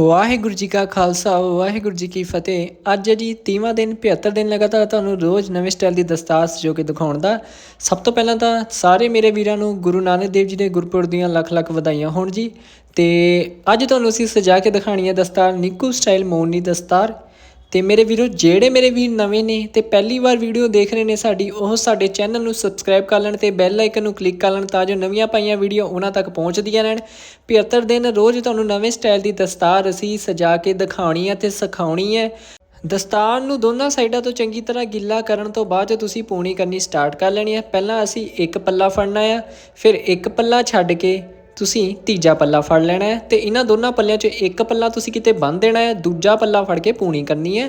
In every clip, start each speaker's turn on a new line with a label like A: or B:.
A: ਵਾਹਿਗੁਰੂ ਜੀ ਕਾ ਖਾਲਸਾ, ਵਾਹਿਗੁਰੂ ਜੀ ਕੀ ਫਤਿਹ। ਅੱਜ ਜੀ 30ਵਾਂ ਦਿਨ 75 ਦਿਨ ਲਗਾਤਾਰ ਤੁਹਾਨੂੰ ਰੋਜ਼ ਨਵੇਂ ਸਟਾਈਲ ਦੀ ਦਸਤਾਰ ਸਜੋ ਕੇ ਦਿਖਾਉਣ ਦਾ। ਸਭ ਤੋਂ ਪਹਿਲਾਂ ਤਾਂ ਸਾਰੇ ਮੇਰੇ ਵੀਰਾਂ ਨੂੰ ਗੁਰੂ ਨਾਨਕ ਦੇਵ ਜੀ ਦੇ ਗੁਰਪੁਰਬ ਦੀਆਂ ਲੱਖ ਲੱਖ ਵਧਾਈਆਂ ਹੋਣ ਜੀ। ਤੇ ਅੱਜ ਤੁਹਾਨੂੰ ਅਸੀਂ ਸਜਾ ਕੇ ਦਿਖਾਣੀ ਹੈ ਦਸਤਾਰ, ਨਿੱਕੂ ਸਟਾਈਲ ਮੋਨੀ ਦਸਤਾਰ। ਤੇ ਮੇਰੇ ਵੀਰੋ, ਜਿਹੜੇ ਮੇਰੇ ਵੀਰ ਨਵੇਂ ਨੇ ਤੇ ਪਹਿਲੀ ਵਾਰ ਵੀਡੀਓ ਦੇਖ ਰਹੇ ਨੇ ਸਾਡੀ, ਉਹ ਸਾਡੇ ਚੈਨਲ ਨੂੰ ਸਬਸਕ੍ਰਾਈਬ ਕਰ ਲੈਣ ਤੇ ਬੈਲ ਆਈਕਨ ਨੂੰ ਕਲਿੱਕ ਕਰ ਲੈਣ ਤਾਂ ਜੋ ਨਵੀਆਂ ਪਾਈਆਂ ਵੀਡੀਓ ਉਹਨਾਂ ਤੱਕ ਪਹੁੰਚਦੀਆਂ ਰਹਿਣ। 75 ਦਿਨ ਰੋਜ਼ ਤੁਹਾਨੂੰ ਨਵੇਂ ਸਟਾਈਲ ਦੀ ਦਸਤਾਰ ਅਸੀਂ ਸਜਾ ਕੇ ਦਿਖਾਉਣੀ ਹੈ ਤੇ ਸਿਖਾਉਣੀ ਹੈ ਦਸਤਾਰ ਨੂੰ ਦੋਨਾਂ ਸਾਈਡਾਂ ਤੋਂ ਚੰਗੀ ਤਰ੍ਹਾਂ ਗਿੱਲਾ ਕਰਨ ਤੋਂ ਬਾਅਦ ਤੁਸੀਂ ਪੂਣੀ ਕਰਨੀ ਸਟਾਰਟ ਕਰ ਲੈਣੀ ਹੈ ਪਹਿਲਾਂ ਅਸੀਂ ਇੱਕ ਪੱਲਾ ਫੜਨਾ ਆ, ਫਿਰ ਇੱਕ ਪੱਲਾ ਛੱਡ ਕੇ ਤੁਸੀਂ ਤੀਜਾ ਪੱਲਾ ਫੜ ਲੈਣਾ ਹੈ ਤੇ ਇਹਨਾਂ ਦੋਨਾਂ ਪੱਲਿਆਂ 'ਚ ਇੱਕ ਪੱਲਾ ਤੁਸੀਂ ਕਿਤੇ ਬੰਨ ਦੇਣਾ ਹੈ, ਦੂਜਾ ਪੱਲਾ ਫੜ ਕੇ ਪੂਣੀ ਕਰਨੀ ਹੈ।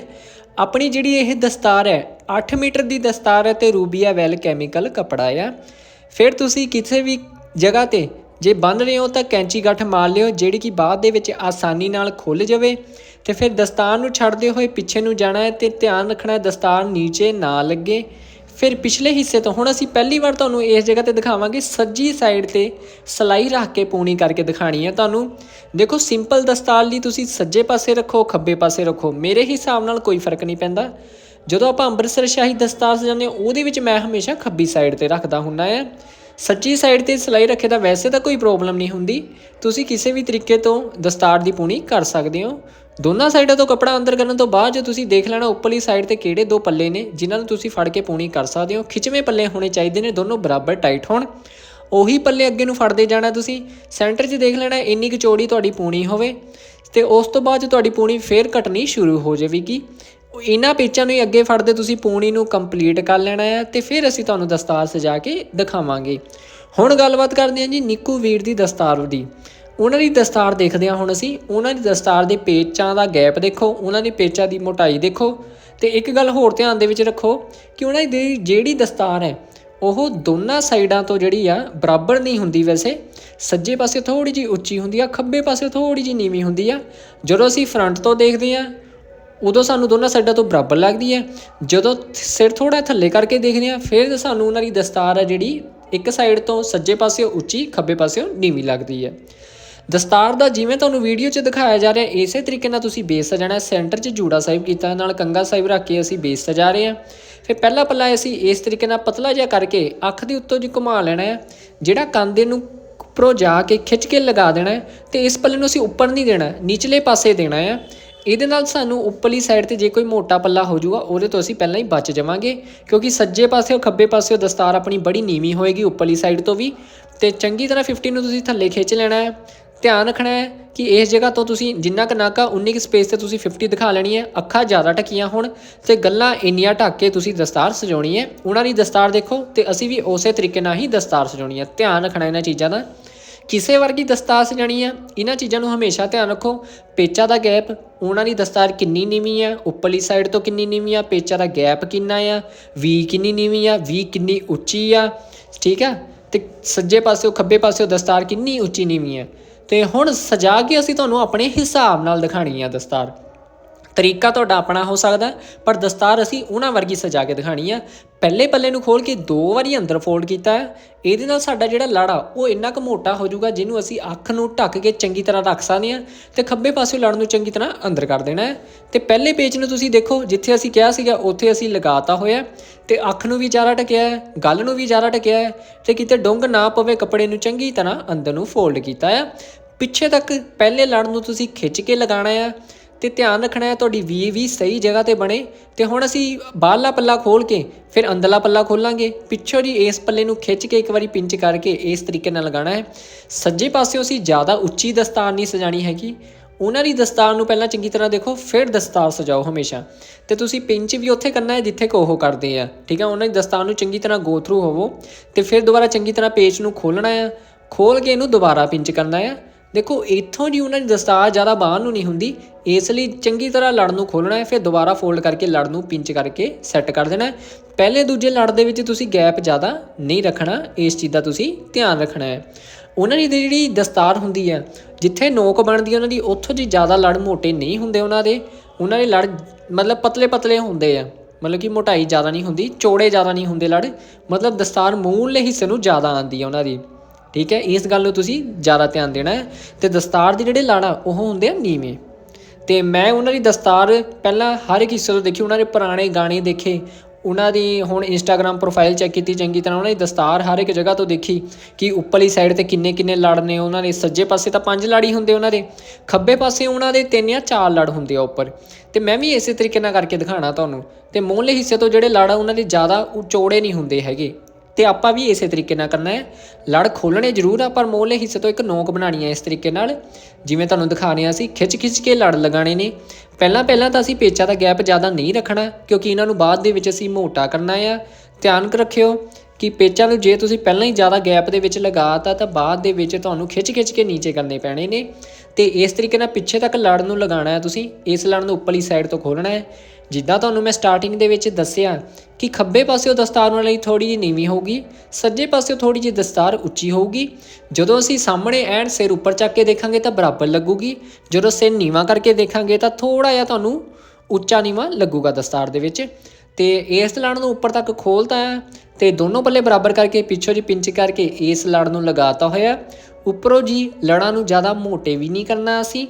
A: ਆਪਣੀ ਜਿਹੜੀ ਇਹ ਦਸਤਾਰ ਹੈ 8 ਮੀਟਰ ਦੀ ਦਸਤਾਰ ਹੈ ਤੇ ਰੂਬੀਆ ਵੈਲ ਕੈਮੀਕਲ ਕਪੜਾ ਹੈ ਫਿਰ ਤੁਸੀਂ ਕਿਸੇ ਵੀ ਜਗ੍ਹਾ ਤੇ ਜੇ ਬੰਨ ਰਹੇ ਹੋ ਤਾਂ ਕੈਂਚੀ ਗੱਠ ਮਾਰ ਲਿਓ, ਜਿਹੜੀ ਕਿ ਬਾਅਦ ਦੇ ਵਿੱਚ ਆਸਾਨੀ ਨਾਲ ਖੁੱਲ ਜਾਵੇ। ਤੇ ਫਿਰ ਦਸਤਾਰ ਨੂੰ ਛੱਡਦੇ ਹੋਏ ਪਿੱਛੇ ਨੂੰ ਜਾਣਾ ਹੈ ਤੇ ਧਿਆਨ ਰੱਖਣਾ ਹੈ ਦਸਤਾਰ ਨੀਚੇ ਨਾ ਲੱਗੇ। ਫਿਰ ਪਿਛਲੇ ਹਿੱਸੇ ਤੋਂ ਹੁਣ ਅਸੀਂ ਪਹਿਲੀ ਵਾਰ ਤੁਹਾਨੂੰ ਇਸ ਜਗ੍ਹਾ ਤੇ ਦਿਖਾਵਾਂਗੇ, ਸੱਜੀ ਸਾਈਡ ਤੇ ਸਲਾਈ ਰੱਖ ਕੇ ਪੂਣੀ ਕਰਕੇ ਦਿਖਾਣੀ ਹੈ ਤੁਹਾਨੂੰ। ਦੇਖੋ ਸਿੰਪਲ ਦਸਤਾਰ ਲਈ ਤੁਸੀਂ ਸੱਜੇ ਪਾਸੇ ਰੱਖੋ, ਖੱਬੇ ਪਾਸੇ ਰੱਖੋ, ਮੇਰੇ ਹਿਸਾਬ ਨਾਲ ਕੋਈ ਫ਼ਰਕ ਨਹੀਂ ਪੈਂਦਾ। ਜਦੋਂ ਆਪਾਂ ਅੰਮ੍ਰਿਤਸਰ ਸ਼ਾਹੀ ਦਸਤਾਰ ਸਜਾਉਂਦੇ ਹਾਂ, ਉਹਦੇ ਵਿੱਚ ਮੈਂ ਹਮੇਸ਼ਾ ਖੱਬੀ ਸਾਈਡ ਤੇ ਰੱਖਦਾ ਹੁੰਦਾ ਹੈ। ਸੱਚੀ ਸਾਈਡ ਤੇ ਸਲਾਈ ਰੱਖੇ ਦਾ ਵੈਸੇ ਤਾਂ ਕੋਈ ਪ੍ਰੋਬਲਮ ਨਹੀਂ ਹੁੰਦੀ। ਤੁਸੀਂ ਕਿਸੇ ਵੀ ਤਰੀਕੇ ਤੋਂ ਦਸਤਾਰ ਦੀ ਪੂਣੀ ਕਰ ਸਕਦੇ ਹੋ। ਦੋਨਾਂ ਸਾਈਡਾਂ ਤੋਂ ਕੱਪੜਾ ਅੰਦਰ ਕਰਨ ਤੋਂ ਬਾਅਦ ਜੇ ਤੁਸੀਂ ਦੇਖ ਲੈਣਾ ਉੱਪਰਲੀ ਸਾਈਡ ਤੇ ਕਿਹੜੇ ਦੋ ਪੱਲੇ ਨੇ, ਜਿਨ੍ਹਾਂ ਨੂੰ ਤੁਸੀਂ ਫੜ ਕੇ ਪੂਣੀ ਕਰ ਸਕਦੇ ਹੋ। ਖਿੱਚਵੇਂ ਪੱਲੇ ਹੋਣੇ ਚਾਹੀਦੇ ਨੇ, ਦੋਨੋਂ ਬਰਾਬਰ ਟਾਈਟ ਹੋਣ। ਉਹੀ ਪੱਲੇ ਅੱਗੇ ਨੂੰ ਫੜਦੇ ਜਾਣਾ ਤੁਸੀਂ। ਸੈਂਟਰ 'ਚ ਦੇਖ ਲੈਣਾ, ਇੰਨੀ ਕੁ ਚੌੜੀ ਤੁਹਾਡੀ ਪੂਣੀ ਹੋਵੇ। ਤੇ ਉਸ ਤੋਂ ਬਾਅਦ ਤੁਹਾਡੀ ਪੂਣੀ ਫੇਰ ਘਟਣੀ ਸ਼ੁਰੂ ਹੋ ਜਾਵੇਗੀ। ਇਹਨਾਂ ਪੇਚਾਂ ਨੂੰ ਹੀ ਅੱਗੇ ਫੜਦੇ ਤੁਸੀਂ ਪੂਣੀ ਨੂੰ ਕੰਪਲੀਟ ਕਰ ਲੈਣਾ ਹੈ ਤੇ ਫਿਰ ਅਸੀਂ ਤੁਹਾਨੂੰ ਦਸਤਾਰ ਸਜਾ ਕੇ ਦਿਖਾਵਾਂਗੇ। ਹੁਣ ਗੱਲਬਾਤ ਕਰਦੇ ਹਾਂ ਜੀ ਨਿੱਕੂ ਵੀਰ ਦੀ ਦਸਤਾਰ ਦੀ। ਉਹਨਾਂ ਦੀ ਦਸਤਾਰ ਦੇਖਦੇ ਹਾਂ ਹੁਣ ਅਸੀਂ। ਉਹਨਾਂ ਦੀ ਦਸਤਾਰ ਦੇ ਪੇਚਾਂ ਦਾ ਗੈਪ ਦੇਖੋ, ਉਹਨਾਂ ਦੀ ਪੇਚਾਂ ਦੀ ਮੋਟਾਈ ਦੇਖੋ ਤੇ ਇੱਕ ਗੱਲ ਹੋਰ ਧਿਆਨ ਦੇ ਵਿੱਚ ਰੱਖੋ ਕਿ ਉਹਨਾਂ ਦੀ ਜਿਹੜੀ ਦਸਤਾਰ ਹੈ, ਉਹ ਦੋਨਾਂ ਸਾਈਡਾਂ ਤੋਂ ਜਿਹੜੀ ਆ, ਬਰਾਬਰ ਨਹੀਂ ਹੁੰਦੀ ਵੈਸੇ। ਸੱਜੇ ਪਾਸੇ ਥੋੜੀ ਜੀ ਉੱਚੀ ਹੁੰਦੀ ਆ, ਖੱਬੇ ਪਾਸੇ ਥੋੜੀ ਜੀ ਨੀਵੀਂ ਹੁੰਦੀ ਆ। ਜਦੋਂ ਅਸੀਂ ਫਰੰਟ ਤੋਂ ਦੇਖਦੇ ਆ ਉਦੋਂ ਸਾਨੂੰ ਦੋਨਾਂ ਸਾਈਡਾਂ ਤੋਂ ਬਰਾਬਰ ਲੱਗਦੀ ਹੈ। ਜਦੋਂ ਸਿਰ ਥੋੜਾ ਥੱਲੇ ਕਰਕੇ ਦੇਖਦੇ ਆ ਫਿਰ ਸਾਨੂੰ ਉਹਨਾਂ ਦੀ ਦਸਤਾਰ ਆ ਜਿਹੜੀ ਇੱਕ ਸਾਈਡ ਤੋਂ ਸੱਜੇ ਪਾਸੇ ਉੱਚੀ, ਖੱਬੇ ਪਾਸੇ ਨੀਵੀਂ ਲੱਗਦੀ ਹੈ। ਦਸਤਾਰ ਦਾ ਜਿਵੇਂ ਤੁਹਾਨੂੰ ਵੀਡੀਓ 'ਚ ਦਿਖਾਇਆ ਜਾ ਰਿਹਾ, ਇਸੇ ਤਰੀਕੇ ਨਾਲ ਤੁਸੀਂ ਬੇਸ ਸਜਾਣਾ ਸੈਂਟਰ 'ਚ ਜੂੜਾ ਸਾਹਿਬ ਕੀਤਾ, ਨਾਲ ਕੰਗਾ ਸਾਹਿਬ ਰੱਖ ਕੇ ਅਸੀਂ ਬੇਸ ਸਜਾ ਰਹੇ ਹਾਂ। ਫਿਰ ਪਹਿਲਾ ਪੱਲਾ ਅਸੀਂ ਇਸ ਤਰੀਕੇ ਨਾਲ ਪਤਲਾ ਜਿਹਾ ਕਰਕੇ ਅੱਖ ਦੇ ਉੱਤੋਂ ਜੀ ਘੁਮਾ ਲੈਣਾ ਹੈ, ਜਿਹੜਾ ਕੰਨ ਨੂੰ ਉੱਪਰੋਂ ਜਾ ਕੇ ਖਿੱਚ ਕੇ ਲਗਾ ਦੇਣਾ ਹੈ ਤੇ ਇਸ ਪੱਲੇ ਨੂੰ ਅਸੀਂ ਉੱਪਰ ਨਹੀਂ ਦੇਣਾ, ਨੀਚਲੇ ਪਾਸੇ ਦੇਣਾ ਹੈ। ਇਹਦੇ ਨਾਲ ਸਾਨੂੰ ਉੱਪਰਲੀ ਸਾਈਡ ਤੇ ਜੇ ਕੋਈ ਮੋਟਾ ਪੱਲਾ ਹੋ ਜਾਊਗਾ, ਉਹਦੇ ਤੋਂ ਅਸੀਂ ਪਹਿਲਾਂ ਹੀ ਬਚ ਜਾਵਾਂਗੇ, ਕਿਉਂਕਿ ਸੱਜੇ ਪਾਸੇ ਖੱਬੇ ਪਾਸੇ ਉਹ ਦਸਤਾਰ ਆਪਣੀ ਬੜੀ ਨੀਵੀਂ ਹੋਏਗੀ, ਉੱਪਰਲੀ ਸਾਈਡ ਤੋਂ ਵੀ। ਤੇ ਚੰਗੀ ਤਰ੍ਹਾਂ 50 ਨੂੰ ਤੁਸੀਂ ਥੱਲੇ ਖਿੱਚ ਲੈਣਾ ਹੈ। ਧਿਆਨ ਰੱਖਣਾ ਹੈ ਕਿ ਇਸ ਜਗ੍ਹਾ ਤੋਂ ਤੁਸੀਂ ਜਿੰਨਾ ਕੁ ਨਾਕਾ, ਉਨੀ ਕੁ ਸਪੇਸ ਤੇ ਤੁਸੀਂ 50 ਦਿਖਾ ਲੈਣੀ ਹੈ। ਅੱਖਾਂ ਜ਼ਿਆਦਾ ਟਕੀਆਂ ਹੋਣ ਤੇ ਗੱਲਾਂ ਇੰਨੀਆਂ ਢੱਕ ਕੇ ਤੁਸੀਂ ਦਸਤਾਰ ਸਜਾਉਣੀ ਹੈ। ਉਹਨਾਂ ਦੀ ਦਸਤਾਰ ਦੇਖੋ ਤੇ ਅਸੀਂ ਵੀ ਉਸੇ ਤਰੀਕੇ ਨਾਲ ਹੀ ਦਸਤਾਰ ਸਜਾਉਣੀ ਹੈ। ਧਿਆਨ ਰੱਖਣਾ ਇਹਨਾਂ ਚੀਜ਼ਾਂ ਦਾ। ਕਿਸੇ ਵਰਗੀ ਦਸਤਾਰ ਸਜਾਣੀ ਆ ਇਹਨਾਂ ਚੀਜ਼ਾਂ ਨੂੰ ਹਮੇਸ਼ਾ ਧਿਆਨ ਰੱਖੋ। ਪੇਚਾ ਦਾ ਗੈਪ ਉਹਨਾਂ ਦੀ ਦਸਤਾਰ ਕਿੰਨੀ ਨੀਵੀਂ ਆ ਉੱਪਰਲੀ ਸਾਈਡ ਤੋਂ ਕਿੰਨੀ ਨੀਵੀਂ ਆ, ਪੇਚਾ ਦਾ ਗੈਪ ਕਿੰਨਾ ਆ ਵੀ ਕਿੰਨੀ ਨੀਵੀਂ ਆ ਵੀ ਕਿੰਨੀ ਉੱਚੀ ਆ, ਠੀਕ ਆ ਤੇ ਸੱਜੇ ਪਾਸਿਓਂ, ਖੱਬੇ ਪਾਸਿਓ ਦਸਤਾਰ ਕਿੰਨੀ ਉੱਚੀ ਨੀਵੀਂ ਆ ਤੇ ਹੁਣ ਸਜਾ ਕੇ ਅਸੀਂ ਤੁਹਾਨੂੰ ਆਪਣੇ ਹਿਸਾਬ ਨਾਲ ਦਿਖਾਣੀ ਆ ਦਸਤਾਰ। ਤਰੀਕਾ ਤੁਹਾਡਾ ਆਪਣਾ ਹੋ ਸਕਦਾ ਪਰ ਦਸਤਾਰ ਅਸੀਂ ਉਹਨਾਂ ਵਰਗੀ ਸਜਾ ਕੇ ਦਿਖਾਣੀ ਆ। ਪਹਿਲੇ ਪੱਲੇ ਨੂੰ ਖੋਲ ਕੇ ਦੋ ਵਾਰੀ ਅੰਦਰ ਫੋਲਡ ਕੀਤਾ ਹੈ। ਇਹਦੇ ਨਾਲ ਸਾਡਾ ਜਿਹੜਾ ਲੜਾ, ਉਹ ਇੰਨਾ ਕੁ ਮੋਟਾ ਹੋ ਜਾਊਗਾ ਜਿਹਨੂੰ ਅਸੀਂ ਅੱਖ ਨੂੰ ਢੱਕ ਕੇ ਚੰਗੀ ਤਰ੍ਹਾਂ ਰੱਖ ਸਕਦੇ ਹਾਂ ਤੇ ਖੱਬੇ ਪਾਸੇ ਲੜ ਨੂੰ ਚੰਗੀ ਤਰ੍ਹਾਂ ਅੰਦਰ ਕਰ ਦੇਣਾ ਹੈ। ਤੇ ਪਹਿਲੇ ਪੇਜ ਨੂੰ ਤੁਸੀਂ ਦੇਖੋ, ਜਿੱਥੇ ਅਸੀਂ ਕਿਹਾ ਸੀਗਾ, ਉੱਥੇ ਅਸੀਂ ਲਗਾਤਾ ਹੋਇਆ ਤੇ ਅੱਖ ਨੂੰ ਵੀ ਜ਼ਿਆਦਾ ਟਕਿਆ ਹੈ, ਗੱਲ ਨੂੰ ਵੀ ਜ਼ਿਆਦਾ ਟਕਿਆ ਹੈ ਤੇ ਕਿਤੇ ਡੁੰਗ ਨਾ ਪਵੇ ਕੱਪੜੇ ਨੂੰ ਚੰਗੀ ਤਰ੍ਹਾਂ ਅੰਦਰ ਨੂੰ ਫੋਲਡ ਕੀਤਾ ਹੈ। ਪਿੱਛੇ ਤੱਕ ਪਹਿਲੇ ਲੜ ਨੂੰ ਤੁਸੀਂ ਖਿੱਚ ਕੇ ਲਗਾਉਣਾ ਹੈ। ਤੇ ਧਿਆਨ ਰੱਖਣਾ ਹੈ ਤੁਹਾਡੀ ਵੀ ਵੀ ਸਹੀ ਜਗ੍ਹਾ ਤੇ ਬਣੇ ਤੇ ਹੁਣ ਅਸੀਂ ਬਾਹਰਲਾ ਪੱਲਾ ਖੋਲ ਕੇ ਫਿਰ ਅੰਦਰਲਾ ਪੱਲਾ ਖੋਲਾਂਗੇ। ਪਿੱਛੋਂ ਜੀ ਇਸ ਪੱਲੇ ਨੂੰ ਖਿੱਚ ਕੇ ਇੱਕ ਵਾਰੀ ਪਿੰਚ ਕਰਕੇ ਇਸ ਤਰੀਕੇ ਨਾਲ ਲਗਾਉਣਾ ਹੈ। ਸੱਜੇ ਪਾਸਿਓਂ ਅਸੀਂ ਜ਼ਿਆਦਾ ਉੱਚੀ ਦਸਤਾਰ ਨਹੀਂ ਸਜਾਣੀ ਹੈਗੀ। ਉਹਨਾਂ ਦੀ ਦਸਤਾਰ ਨੂੰ ਪਹਿਲਾਂ ਚੰਗੀ ਤਰ੍ਹਾਂ ਦੇਖੋ, ਫਿਰ ਦਸਤਾਰ ਸਜਾਓ ਹਮੇਸ਼ਾ। ਤੇ ਤੁਸੀਂ ਪਿੰਚ ਵੀ ਉੱਥੇ ਕਰਨਾ ਹੈ ਜਿੱਥੇ ਕੋ ਉਹ ਕਰਦੇ ਆ, ਠੀਕ ਹੈ ਉਹਨਾਂ ਦੀ ਦਸਤਾਰ ਨੂੰ ਚੰਗੀ ਤਰ੍ਹਾਂ ਗੋ ਥਰੂ ਹੋਵੋ ਤੇ ਫਿਰ ਦੁਬਾਰਾ ਚੰਗੀ ਤਰ੍ਹਾਂ ਪੇਚ ਨੂੰ ਖੋਲਣਾ ਹੈ ਖੋਲ ਕੇ ਇਹਨੂੰ ਦੁਬਾਰਾ ਪਿੰਚ ਕਰਨਾ ਹੈ ਦੇਖੋ, ਇੱਥੋਂ ਜੀ ਉਹਨਾਂ ਦੀ ਦਸਤਾਰ ਜ਼ਿਆਦਾ ਬਾਹਰ ਨੂੰ ਨਹੀਂ ਹੁੰਦੀ। ਇਸ ਲਈ ਚੰਗੀ ਤਰ੍ਹਾਂ ਲੜ ਨੂੰ ਖੋਲਣਾ ਹੈ, ਫਿਰ ਦੁਬਾਰਾ ਫੋਲਡ ਕਰਕੇ ਲੜ ਨੂੰ ਪਿੰਚ ਕਰਕੇ ਸੈੱਟ ਕਰ ਦੇਣਾ ਹੈ। ਪਹਿਲੇ ਦੂਜੇ ਲੜ ਦੇ ਵਿੱਚ ਤੁਸੀਂ ਗੈਪ ਜ਼ਿਆਦਾ ਨਹੀਂ ਰੱਖਣਾ, ਇਸ ਚੀਜ਼ ਦਾ ਤੁਸੀਂ ਧਿਆਨ ਰੱਖਣਾ ਹੈ। ਉਹਨਾਂ ਦੀ ਜਿਹੜੀ ਦਸਤਾਰ ਹੁੰਦੀ ਹੈ, ਜਿੱਥੇ ਨੋਕ ਬਣਦੀ ਹੈ, ਉਹਨਾਂ ਦੀ ਉੱਥੋਂ ਜੀ ਜ਼ਿਆਦਾ ਲੜ ਮੋਟੇ ਨਹੀਂ ਹੁੰਦੇ ਉਹਨਾਂ ਦੇ। ਉਹਨਾਂ ਦੇ ਲੜ ਮਤਲਬ ਪਤਲੇ ਪਤਲੇ ਹੁੰਦੇ ਆ। ਮਤਲਬ ਕਿ ਮੋਟਾਈ ਜ਼ਿਆਦਾ ਨਹੀਂ ਹੁੰਦੀ, ਚੌੜੇ ਜ਼ਿਆਦਾ ਨਹੀਂ ਹੁੰਦੇ ਲੜ। ਮਤਲਬ ਦਸਤਾਰ ਮੂਹਰਲੇ ਹਿੱਸੇ ਨੂੰ ਜ਼ਿਆਦਾ ਆਉਂਦੀ ਹੈ ਉਹਨਾਂ ਦੀ। ਠੀਕ ਹੈ, ਇਸ ਗੱਲ ਨੂੰ ਤੁਸੀਂ ਜ਼ਿਆਦਾ ਧਿਆਨ ਦੇਣਾ ਹੈ। ਤੇ ਦਸਤਾਰ ਦੇ ਜਿਹੜੇ ਲਾੜਾ, ਉਹ ਹੁੰਦੇ ਆ ਨੀਵੇਂ। ਤੇ ਮੈਂ ਉਹਨਾਂ ਦੀ ਦਸਤਾਰ ਪਹਿਲਾਂ ਹਰ ਇੱਕ ਹਿੱਸੇ ਤੋਂ ਦੇਖੀ, ਉਹਨਾਂ ਦੇ ਪੁਰਾਣੇ ਗਾਣੇ ਦੇਖੇ, ਉਹਨਾਂ ਦੀ ਹੁਣ ਇੰਸਟਾਗ੍ਰam ਪ੍ਰੋਫਾਈਲ ਚੈੱਕ ਕੀਤੀ ਚੰਗੀ ਤਰ੍ਹਾਂ, ਉਹਨਾਂ ਦੀ ਦਸਤਾਰ ਹਰ ਇੱਕ ਜਗ੍ਹਾ ਤੋਂ ਦੇਖੀ ਕਿ ਉੱਪਰਲੀ ਸਾਈਡ ਤੇ ਕਿੰਨੇ ਕਿੰਨੇ ਲੜ ਨੇ ਉਹਨਾਂ ਦੇ। ਸੱਜੇ ਪਾਸੇ ਤਾਂ ਪੰਜ ਲੜ ਹੁੰਦੇ ਉਹਨਾਂ ਦੇ, ਖੱਬੇ ਪਾਸੇ ਉਹਨਾਂ ਦੇ ਤਿੰਨ ਜਾਂ ਚਾਰ ਲੜ ਹੁੰਦੇ ਆ ਉੱਪਰ। ਤੇ ਮੈਂ ਵੀ ਇਸੇ ਤਰੀਕੇ ਨਾਲ ਕਰਕੇ ਦਿਖਾਣਾ ਤੁਹਾਨੂੰ। ਤੇ ਮੂਹਰਲੇ ਹਿੱਸੇ ਤੋਂ ਜਿਹੜੇ ਲੜ ਆ ਉਹਨਾਂ ਦੇ ਜ਼ਿਆਦਾ ਉਹ ਚੌੜੇ ਨਹੀਂ ਹੁੰਦੇ ਹੈਗੇ। ਤੇ ਆਪਾਂ ਵੀ ਇਸੇ ਤਰੀਕੇ ਨਾਲ ਕਰਨਾ ਹੈ। ਲੜ ਖੋਲਣੇ ਜ਼ਰੂਰ ਆ, ਪਰ ਮੋਹਲੇ ਹਿੱਸੇ ਤੋਂ ਇੱਕ ਨੋਕ ਬਣਾਣੀ ਹੈ ਇਸ ਤਰੀਕੇ ਨਾਲ। ਜਿਵੇਂ ਤੁਹਾਨੂੰ ਦਿਖਾਣੇ ਆ ਸੀ ਖਿੱਚ ਖਿੱਚ ਕੇ ਲੜ ਲਗਾਣੇ ਨੇ। ਪਹਿਲਾਂ ਪਹਿਲਾਂ ਤਾਂ ਅਸੀਂ ਪੇਚਾਂ ਦਾ ਗੈਪ ਜ਼ਿਆਦਾ ਨਹੀਂ ਰੱਖਣਾ, ਕਿਉਂਕਿ ਇਹਨਾਂ ਨੂੰ ਬਾਅਦ ਦੇ ਵਿੱਚ ਅਸੀਂ ਮੋਟਾ ਕਰਨਾ ਆ। ਧਿਆਨ ਰੱਖਿਓ ਕਿ ਪੇਚਾਂ ਨੂੰ ਜੇ ਤੁਸੀਂ ਪਹਿਲਾਂ ਹੀ ਜ਼ਿਆਦਾ ਗੈਪ ਦੇ ਵਿੱਚ ਲਗਾਤਾ ਤਾਂ ਬਾਅਦ ਦੇ ਵਿੱਚ ਤੁਹਾਨੂੰ ਖਿੱਚ ਖਿੱਚ ਕੇ ਨੀਚੇ ਕਰਨੇ ਪੈਣੇ ਨੇ। ਤੇ ਇਸ ਤਰੀਕੇ ਨਾਲ ਪਿੱਛੇ ਤੱਕ ਲੜ ਨੂੰ ਲਗਾਉਣਾ ਹੈ ਤੁਸੀਂ, ਇਸ ਲੜ ਨੂੰ ਉੱਪਰਲੀ ਸਾਈਡ ਤੋਂ ਖੋਲਣਾ ਹੈ। ਜਿੱਦਾਂ ਤੁਹਾਨੂੰ ਮੈਂ ਸਟਾਰਟਿੰਗ ਦੇ ਵਿੱਚ ਦੱਸਿਆ ਕਿ ਖੱਬੇ ਪਾਸਿਓਂ ਦਸਤਾਰ ਨਾਲ ਲਈ ਥੋੜੀ ਜਿਹੀ ਨੀਵੀਂ ਹੋਊਗੀ, ਸੱਜੇ ਪਾਸਿਓ ਥੋੜੀ ਜਿਹੀ ਦਸਤਾਰ ਉੱਚੀ ਹੋਊਗੀ। ਜਦੋਂ ਅਸੀਂ ਸਾਹਮਣੇ ਐਂਡ ਸਿਰ ਉੱਪਰ ਚੱਕ ਕੇ ਦੇਖਾਂਗੇ ਤਾਂ ਬਰਾਬਰ ਲੱਗੂਗੀ, ਜਦੋਂ ਸਿਰ ਨੀਵਾਂ ਕਰਕੇ ਦੇਖਾਂਗੇ ਤਾਂ ਥੋੜਾ ਜਿਹਾ ਤੁਹਾਨੂੰ ਉੱਚਾ ਨੀਵਾਂ ਲੱਗੂਗਾ ਦਸਤਾਰ ਦੇ ਵਿੱਚ। ਤੇ ਇਸ ਲੜ ਨੂੰ ਉੱਪਰ ਤੱਕ ਖੋਲਤਾ ਹੈ ਤੇ ਦੋਨੋਂ ਪੱਲੇ ਬਰਾਬਰ ਕਰਕੇ ਪਿੱਛੋਂ ਜੀ ਪਿੰਚ ਕਰਕੇ ਇਸ ਲੜ ਨੂੰ ਲਗਾਤਾ ਹੋਇਆ। ਉੱਪਰੋਂ ਜੀ ਲੜਾਂ ਨੂੰ ਜ਼ਿਆਦਾ ਮੋਟੇ ਵੀ ਨਹੀਂ ਕਰਨਾ ਅਸੀਂ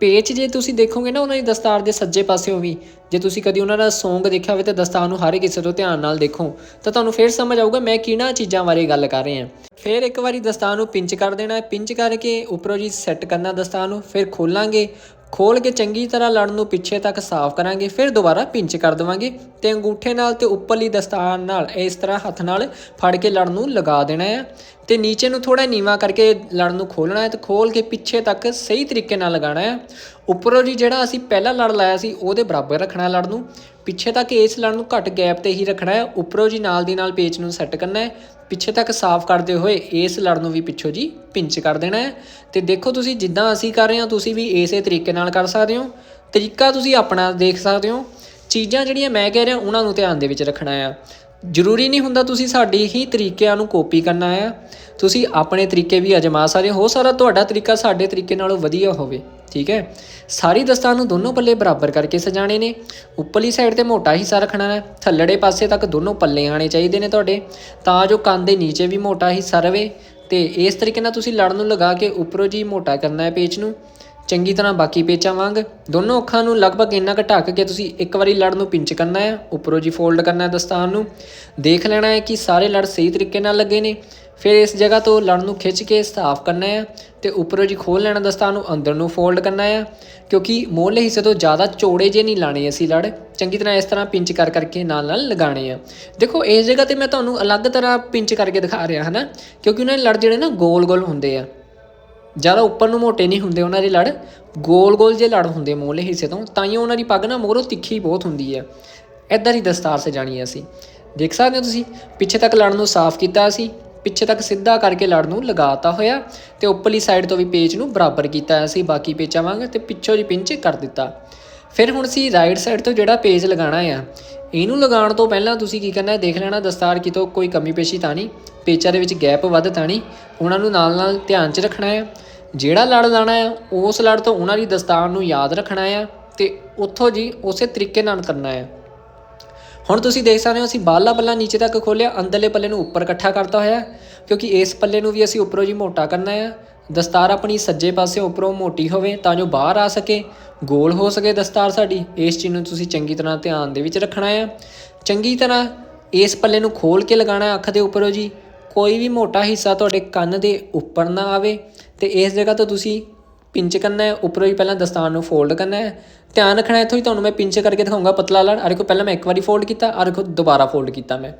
A: ਪੇਚ ਜੇ ਤੁਸੀਂ ਦੇਖੋਗੇ ਨਾ ਉਹਨਾਂ ਦੀ ਦਸਤਾਰ ਦੇ ਸੱਜੇ ਪਾਸਿਓਂ ਵੀ, ਜੇ ਤੁਸੀਂ ਕਦੀ ਉਹਨਾਂ ਦਾ ਸੌਂਗ ਦੇਖਿਆ ਹੋਵੇ ਤਾਂ ਦਸਤਾਰ ਨੂੰ ਹਰ ਇੱਕ ਹਿੱਸੇ ਤੋਂ ਧਿਆਨ ਨਾਲ ਦੇਖੋ, ਤਾਂ ਤੁਹਾਨੂੰ ਫਿਰ ਸਮਝ ਆਊਗਾ ਮੈਂ ਕਿਹਨਾਂ ਚੀਜ਼ਾਂ ਬਾਰੇ ਗੱਲ ਕਰ ਰਿਹਾ। ਫਿਰ ਇੱਕ ਵਾਰੀ ਦਸਤਾਰ ਨੂੰ ਪਿੰਚ ਕਰ ਦੇਣਾ ਹੈ ਪਿੰਚ ਕਰਕੇ ਉੱਪਰੋਂ ਜੀ ਸੈੱਟ ਕਰਨਾ ਦਸਤਾਰ ਨੂੰ, ਫਿਰ ਖੋਲਾਂਗੇ ਖੋਲ ਕੇ ਚੰਗੀ ਤਰ੍ਹਾਂ ਲੜ ਨੂੰ ਪਿੱਛੇ ਤੱਕ ਸਾਫ਼ ਕਰਾਂਗੇ, ਫਿਰ ਦੁਬਾਰਾ ਪਿੰਚ ਕਰ ਦੇਵਾਂਗੇ ਤੇ ਅੰਗੂਠੇ ਨਾਲ ਤੇ ਉੱਪਰਲੀ ਦਸਤਾਨ ਨਾਲ ਇਸ ਤਰ੍ਹਾਂ ਹੱਥ ਨਾਲ ਫੜ ਕੇ ਲੜ ਨੂੰ ਲਗਾ ਦੇਣਾ ਹੈ। ਤੇ ਨੀਚੇ ਨੂੰ ਥੋੜਾ ਨੀਵਾ ਕਰਕੇ ਲੜ ਨੂੰ ਖੋਲਣਾ ਹੈ ਤੇ ਖੋਲ ਕੇ ਪਿੱਛੇ ਤੱਕ ਸਹੀ ਤਰੀਕੇ ਨਾਲ ਲਗਾਉਣਾ ਹੈ। ਉੱਪਰੋਂ ਜੀ ਜਿਹੜਾ ਅਸੀਂ ਪਹਿਲਾ ਲੜ ਲਾਇਆ ਸੀ, ਉਹਦੇ ਬਰਾਬਰ ਰੱਖਣਾ ਲੜ ਨੂੰ। ਪਿੱਛੇ ਤੱਕ ਇਸ ਲੜ ਨੂੰ ਘੱਟ ਗੈਪ ਤੇ ਹੀ ਰੱਖਣਾ ਹੈ। ਉੱਪਰੋਂ ਜੀ ਨਾਲ ਦੀ ਨਾਲ ਪੇਚ ਨੂੰ ਸੈੱਟ ਕਰਨਾ ਹੈ। ਪਿੱਛੇ ਤੱਕ ਸਾਫ਼ ਕਰਦੇ ਹੋਏ ਇਸ ਲੜ ਨੂੰ ਵੀ ਪਿੱਛੋਂ ਜੀ ਪਿੰਚ ਕਰ ਦੇਣਾ ਹੈ। ਤੇ ਦੇਖੋ ਤੁਸੀਂ ਜਿੱਦਾਂ ਅਸੀਂ ਕਰ ਰਹੇ ਹਾਂ, ਤੁਸੀਂ ਵੀ ਇਸੇ ਤਰੀਕੇ ਨਾਲ ਕਰ ਸਕਦੇ ਹੋ। ਤਰੀਕਾ ਤੁਸੀਂ ਆਪਣਾ ਦੇਖ ਸਕਦੇ ਹੋ। ਚੀਜ਼ਾਂ ਜਿਹੜੀਆਂ ਮੈਂ ਕਹਿ ਰਿਹਾ, ਉਹਨਾਂ ਨੂੰ ਧਿਆਨ ਦੇ ਵਿੱਚ ਰੱਖਣਾ ਆ। ਜ਼ਰੂਰੀ ਨਹੀਂ ਹੁੰਦਾ ਤੁਸੀਂ ਸਾਡੀ ਹੀ ਤਰੀਕਿਆਂ ਨੂੰ ਕਾਪੀ ਕਰਨਾ ਆ। ਤੁਸੀਂ ਆਪਣੇ ਤਰੀਕੇ ਵੀ ਅਜਮਾ ਸਕਦੇ ਹੋ ਸਾਰਾ ਤੁਹਾਡਾ ਤਰੀਕਾ ਸਾਡੇ ਤਰੀਕੇ ਨਾਲੋਂ ਵਧੀਆ ਹੋਵੇ, ਠੀਕ ਹੈ? ਸਾਰੀ ਦਸਤਾਰ ਨੂੰ ਦੋਨੋਂ ਪੱਲੇ ਬਰਾਬਰ ਕਰਕੇ ਸਜਾਣੇ ਨੇ। ਉੱਪਰਲੀ ਸਾਈਡ ਤੇ ਮੋਟਾ ਹਿੱਸਾ ਰੱਖਣਾ ਹੈ, ਥੱਲੜੇ ਪਾਸੇ ਤੱਕ ਦੋਨੋਂ ਪੱਲੇ ਆਣੇ ਚਾਹੀਦੇ ਨੇ ਤੁਹਾਡੇ, ਤਾਂ ਜੋ ਕੰਨ ਦੇ ਨੀਚੇ ਵੀ ਮੋਟਾ ਹਿੱਸਾ ਰਵੇ। ਤੇ ਇਸ ਤਰੀਕੇ ਨਾਲ ਤੁਸੀਂ ਲੜ ਨੂੰ ਲਗਾ ਕੇ ਉੱਪਰੋਂ ਜੀ ਮੋਟਾ ਕਰਨਾ ਹੈ ਪੇਚ ਨੂੰ। ਚੰਗੀ ਤਰ੍ਹਾਂ ਬਾਕੀ ਪੇਚਾਂ ਵਾਂਗ, ਦੋਨੋਂ ਅੱਖਾਂ ਨੂੰ ਲਗਭਗ ਇੰਨਾ ਕੁ ਢੱਕ ਕੇ ਤੁਸੀਂ ਇੱਕ ਵਾਰੀ ਲੜ ਨੂੰ ਪਿੰਚ ਕਰਨਾ ਹੈ ਉੱਪਰੋਂ ਜੀ ਫੋਲਡ ਕਰਨਾ ਹੈ ਦਸਤਾਰ ਨੂੰ। ਦੇਖ ਲੈਣਾ ਹੈ ਕਿ ਸਾਰੇ ਲੜ ਸਹੀ ਤਰੀਕੇ ਨਾਲ ਲੱਗੇ ਨੇ। ਫਿਰ ਇਸ ਜਗ੍ਹਾ ਤੋਂ ਲੜ ਨੂੰ ਖਿੱਚ ਕੇ ਸਾਫ਼ ਕਰਨਾ ਹੈ ਤੇ ਉੱਪਰੋਂ ਜੀ ਖੋਲ ਲੈਣਾ ਦਸਤਾਨ ਨੂੰ, ਅੰਦਰ ਨੂੰ ਫੋਲਡ ਕਰਨਾ ਹੈ। ਕਿਉਂਕਿ ਮੋਹਲੇ ਹਿੱਸੇ ਤੋਂ ਜ਼ਿਆਦਾ ਚੌੜੇ ਜੇ ਨਹੀਂ ਲਾਣੇ ਅਸੀਂ ਲੜ, ਚੰਗੀ ਤਰ੍ਹਾਂ ਇਸ ਤਰ੍ਹਾਂ ਪਿੰਚ ਕਰ ਕਰਕੇ ਨਾਲ ਨਾਲ ਲਗਾਣੇ ਆ। ਦੇਖੋ, ਇਸ ਜਗ੍ਹਾ ਤੇ ਮੈਂ ਤੁਹਾਨੂੰ ਅਲੱਗ ਤਰ੍ਹਾਂ ਪਿੰਚ ਕਰਕੇ ਦਿਖਾ ਰਿਹਾ ਹਾਂ ਨਾ ਕਿਉਂਕਿ ਉਹਨਾਂ ਦੇ ਲੜ ਜਿਹੜੇ ਨਾ ਗੋਲ ਗੋਲ ਹੁੰਦੇ ਆ। ਜ਼ਿਆਦਾ ਉੱਪਰ ਨੂੰ ਮੋਟੇ ਨਹੀਂ ਹੁੰਦੇ ਉਹਨਾਂ ਦੇ ਲੜ, ਗੋਲ ਗੋਲ ਜੇ ਲੜ ਹੁੰਦੇ ਮੋਹਲੇ ਹਿੱਸੇ ਤੋਂ ਤਾਂ ਹੀ ਉਹਨਾਂ ਦੀ ਪੱਗ ਨਾ ਮੋਹਰੋਂ ਤਿੱਖੀ ਬਹੁਤ ਹੁੰਦੀ ਹੈ। ਇਦਾਂ ਦੀ ਦਸਤਾਰ ਸਜਾਣੀ ਹੈ ਅਸੀਂ। ਦੇਖ ਸਕਦੇ ਹੋ ਤੁਸੀਂ, ਪਿੱਛੇ ਤੱਕ ਲੜ ਨੂੰ ਸਾਫ਼ ਕੀਤਾ ਸੀ, ਪਿੱਛੇ ਤੱਕ ਸਿੱਧਾ ਕਰਕੇ ਲੜ ਨੂੰ ਲਗਾਤਾ ਹੋਇਆ ਤੇ ਉੱਪਰਲੀ ਸਾਈਡ ਤੋਂ ਵੀ ਪੇਚ ਨੂੰ ਬਰਾਬਰ ਕੀਤਾ ਅਸੀਂ, ਬਾਕੀ ਪੇਚਾਂ ਵਾਂਗ ਤੇ ਪਿੱਛੋਂ ਜੀ ਪਿੰਚ ਕਰ ਦਿੱਤਾ। ਫਿਰ ਹੁਣ ਅਸੀਂ ਰਾਈਟ ਸਾਈਡ ਤੋਂ ਜਿਹੜਾ ਪੇਜ ਲਗਾਉਣਾ ਆ, ਇਹਨੂੰ ਲਗਾਉਣ ਤੋਂ ਪਹਿਲਾਂ ਤੁਸੀਂ ਕੀ ਕਰਨਾ ਹੈ, ਦੇਖ ਲੈਣਾ ਦਸਤਾਰ ਕਿਤੋਂ ਕੋਈ ਕਮੀ ਪੇਸ਼ੀ ਤਾਂ ਨਹੀਂ, ਪੇਚਾਂ ਦੇ ਵਿੱਚ ਗੈਪ ਵੱਧ ਤਾਂ ਨਹੀਂ, ਉਹਨਾਂ ਨੂੰ ਨਾਲ ਨਾਲ ਧਿਆਨ 'ਚ ਰੱਖਣਾ ਹੈ ਜਿਹੜਾ ਲੜ ਲਾਣਾ ਹੈ ਉਸ ਲੜ ਤੋਂ ਉਹਨਾਂ ਦੀ ਦਸਤਾਰ ਨੂੰ ਯਾਦ ਰੱਖਣਾ ਹੈ ਤੇ ਉੱਥੋਂ ਜੀ ਉਸੇ ਤਰੀਕੇ ਨਾਲ ਕਰਨਾ ਹੈ ਹੁਣ ਤੁਸੀਂ ਦੇਖ ਸਕਦੇ ਹੋ, ਅਸੀਂ ਬਾਹਲਾ ਪੱਲਾ ਨੀਚੇ ਤੱਕ ਖੋਲਿਆ ਅੰਦਰਲੇ ਪੱਲੇ ਨੂੰ ਉੱਪਰ ਇਕੱਠਾ ਕਰਤਾ ਹੋਇਆ, ਕਿਉਂਕਿ ਇਸ ਪੱਲੇ ਨੂੰ ਵੀ ਅਸੀਂ ਉੱਪਰੋਂ ਜੀ ਮੋਟਾ ਕਰਨਾ ਹੈ ਦਸਤਾਰ ਆਪਣੀ ਸੱਜੇ ਪਾਸੇ ਉੱਪਰੋਂ ਮੋਟੀ ਹੋਵੇ ਤਾਂ ਜੋ ਬਾਹਰ ਆ ਸਕੇ। ਗੋਲ ਹੋ ਸਕੇ ਦਸਤਾਰ ਸਾਡੀ। ਇਸ ਚੀਜ਼ ਨੂੰ ਤੁਸੀਂ ਚੰਗੀ ਤਰ੍ਹਾਂ ਧਿਆਨ ਦੇ ਵਿੱਚ ਰੱਖਣਾ ਹੈ ਚੰਗੀ ਤਰ੍ਹਾਂ ਇਸ ਪੱਲੇ ਨੂੰ ਖੋਲ ਕੇ ਲਗਾਉਣਾ ਅੱਖ ਦੇ ਉੱਪਰੋਂ ਜੀ। ਕੋਈ ਵੀ ਮੋਟਾ ਹਿੱਸਾ ਤੁਹਾਡੇ ਕੰਨ ਦੇ ਉੱਪਰ ਨਾ ਆਵੇ ਤੇ ਇਸ ਜਗ੍ਹਾ ਤੋਂ ਤੁਸੀਂ ਪਿੰਚ ਕਰਨਾ ਹੈ। ਉੱਪਰੋਂ ਹੀ ਪਹਿਲਾਂ ਦਸਤਾਰ ਨੂੰ ਫੋਲਡ ਕਰਨਾ ਹੈ। ਧਿਆਨ ਰੱਖਣਾ ਇੱਥੋਂ ਹੀ, ਤੁਹਾਨੂੰ ਮੈਂ ਪਿੰਚ ਕਰਕੇ ਦਿਖਾਉਂਗਾ ਪਤਲਾ ਲੜ। ਅਰੇ ਕੋ ਪਹਿਲਾਂ ਮੈਂ ਇੱਕ ਵਾਰੀ ਫੋਲਡ ਕੀਤਾ ਅਰੇ ਕੋ ਦੁਬਾਰਾ ਫੋਲਡ ਕੀਤਾ ਮੈਂ।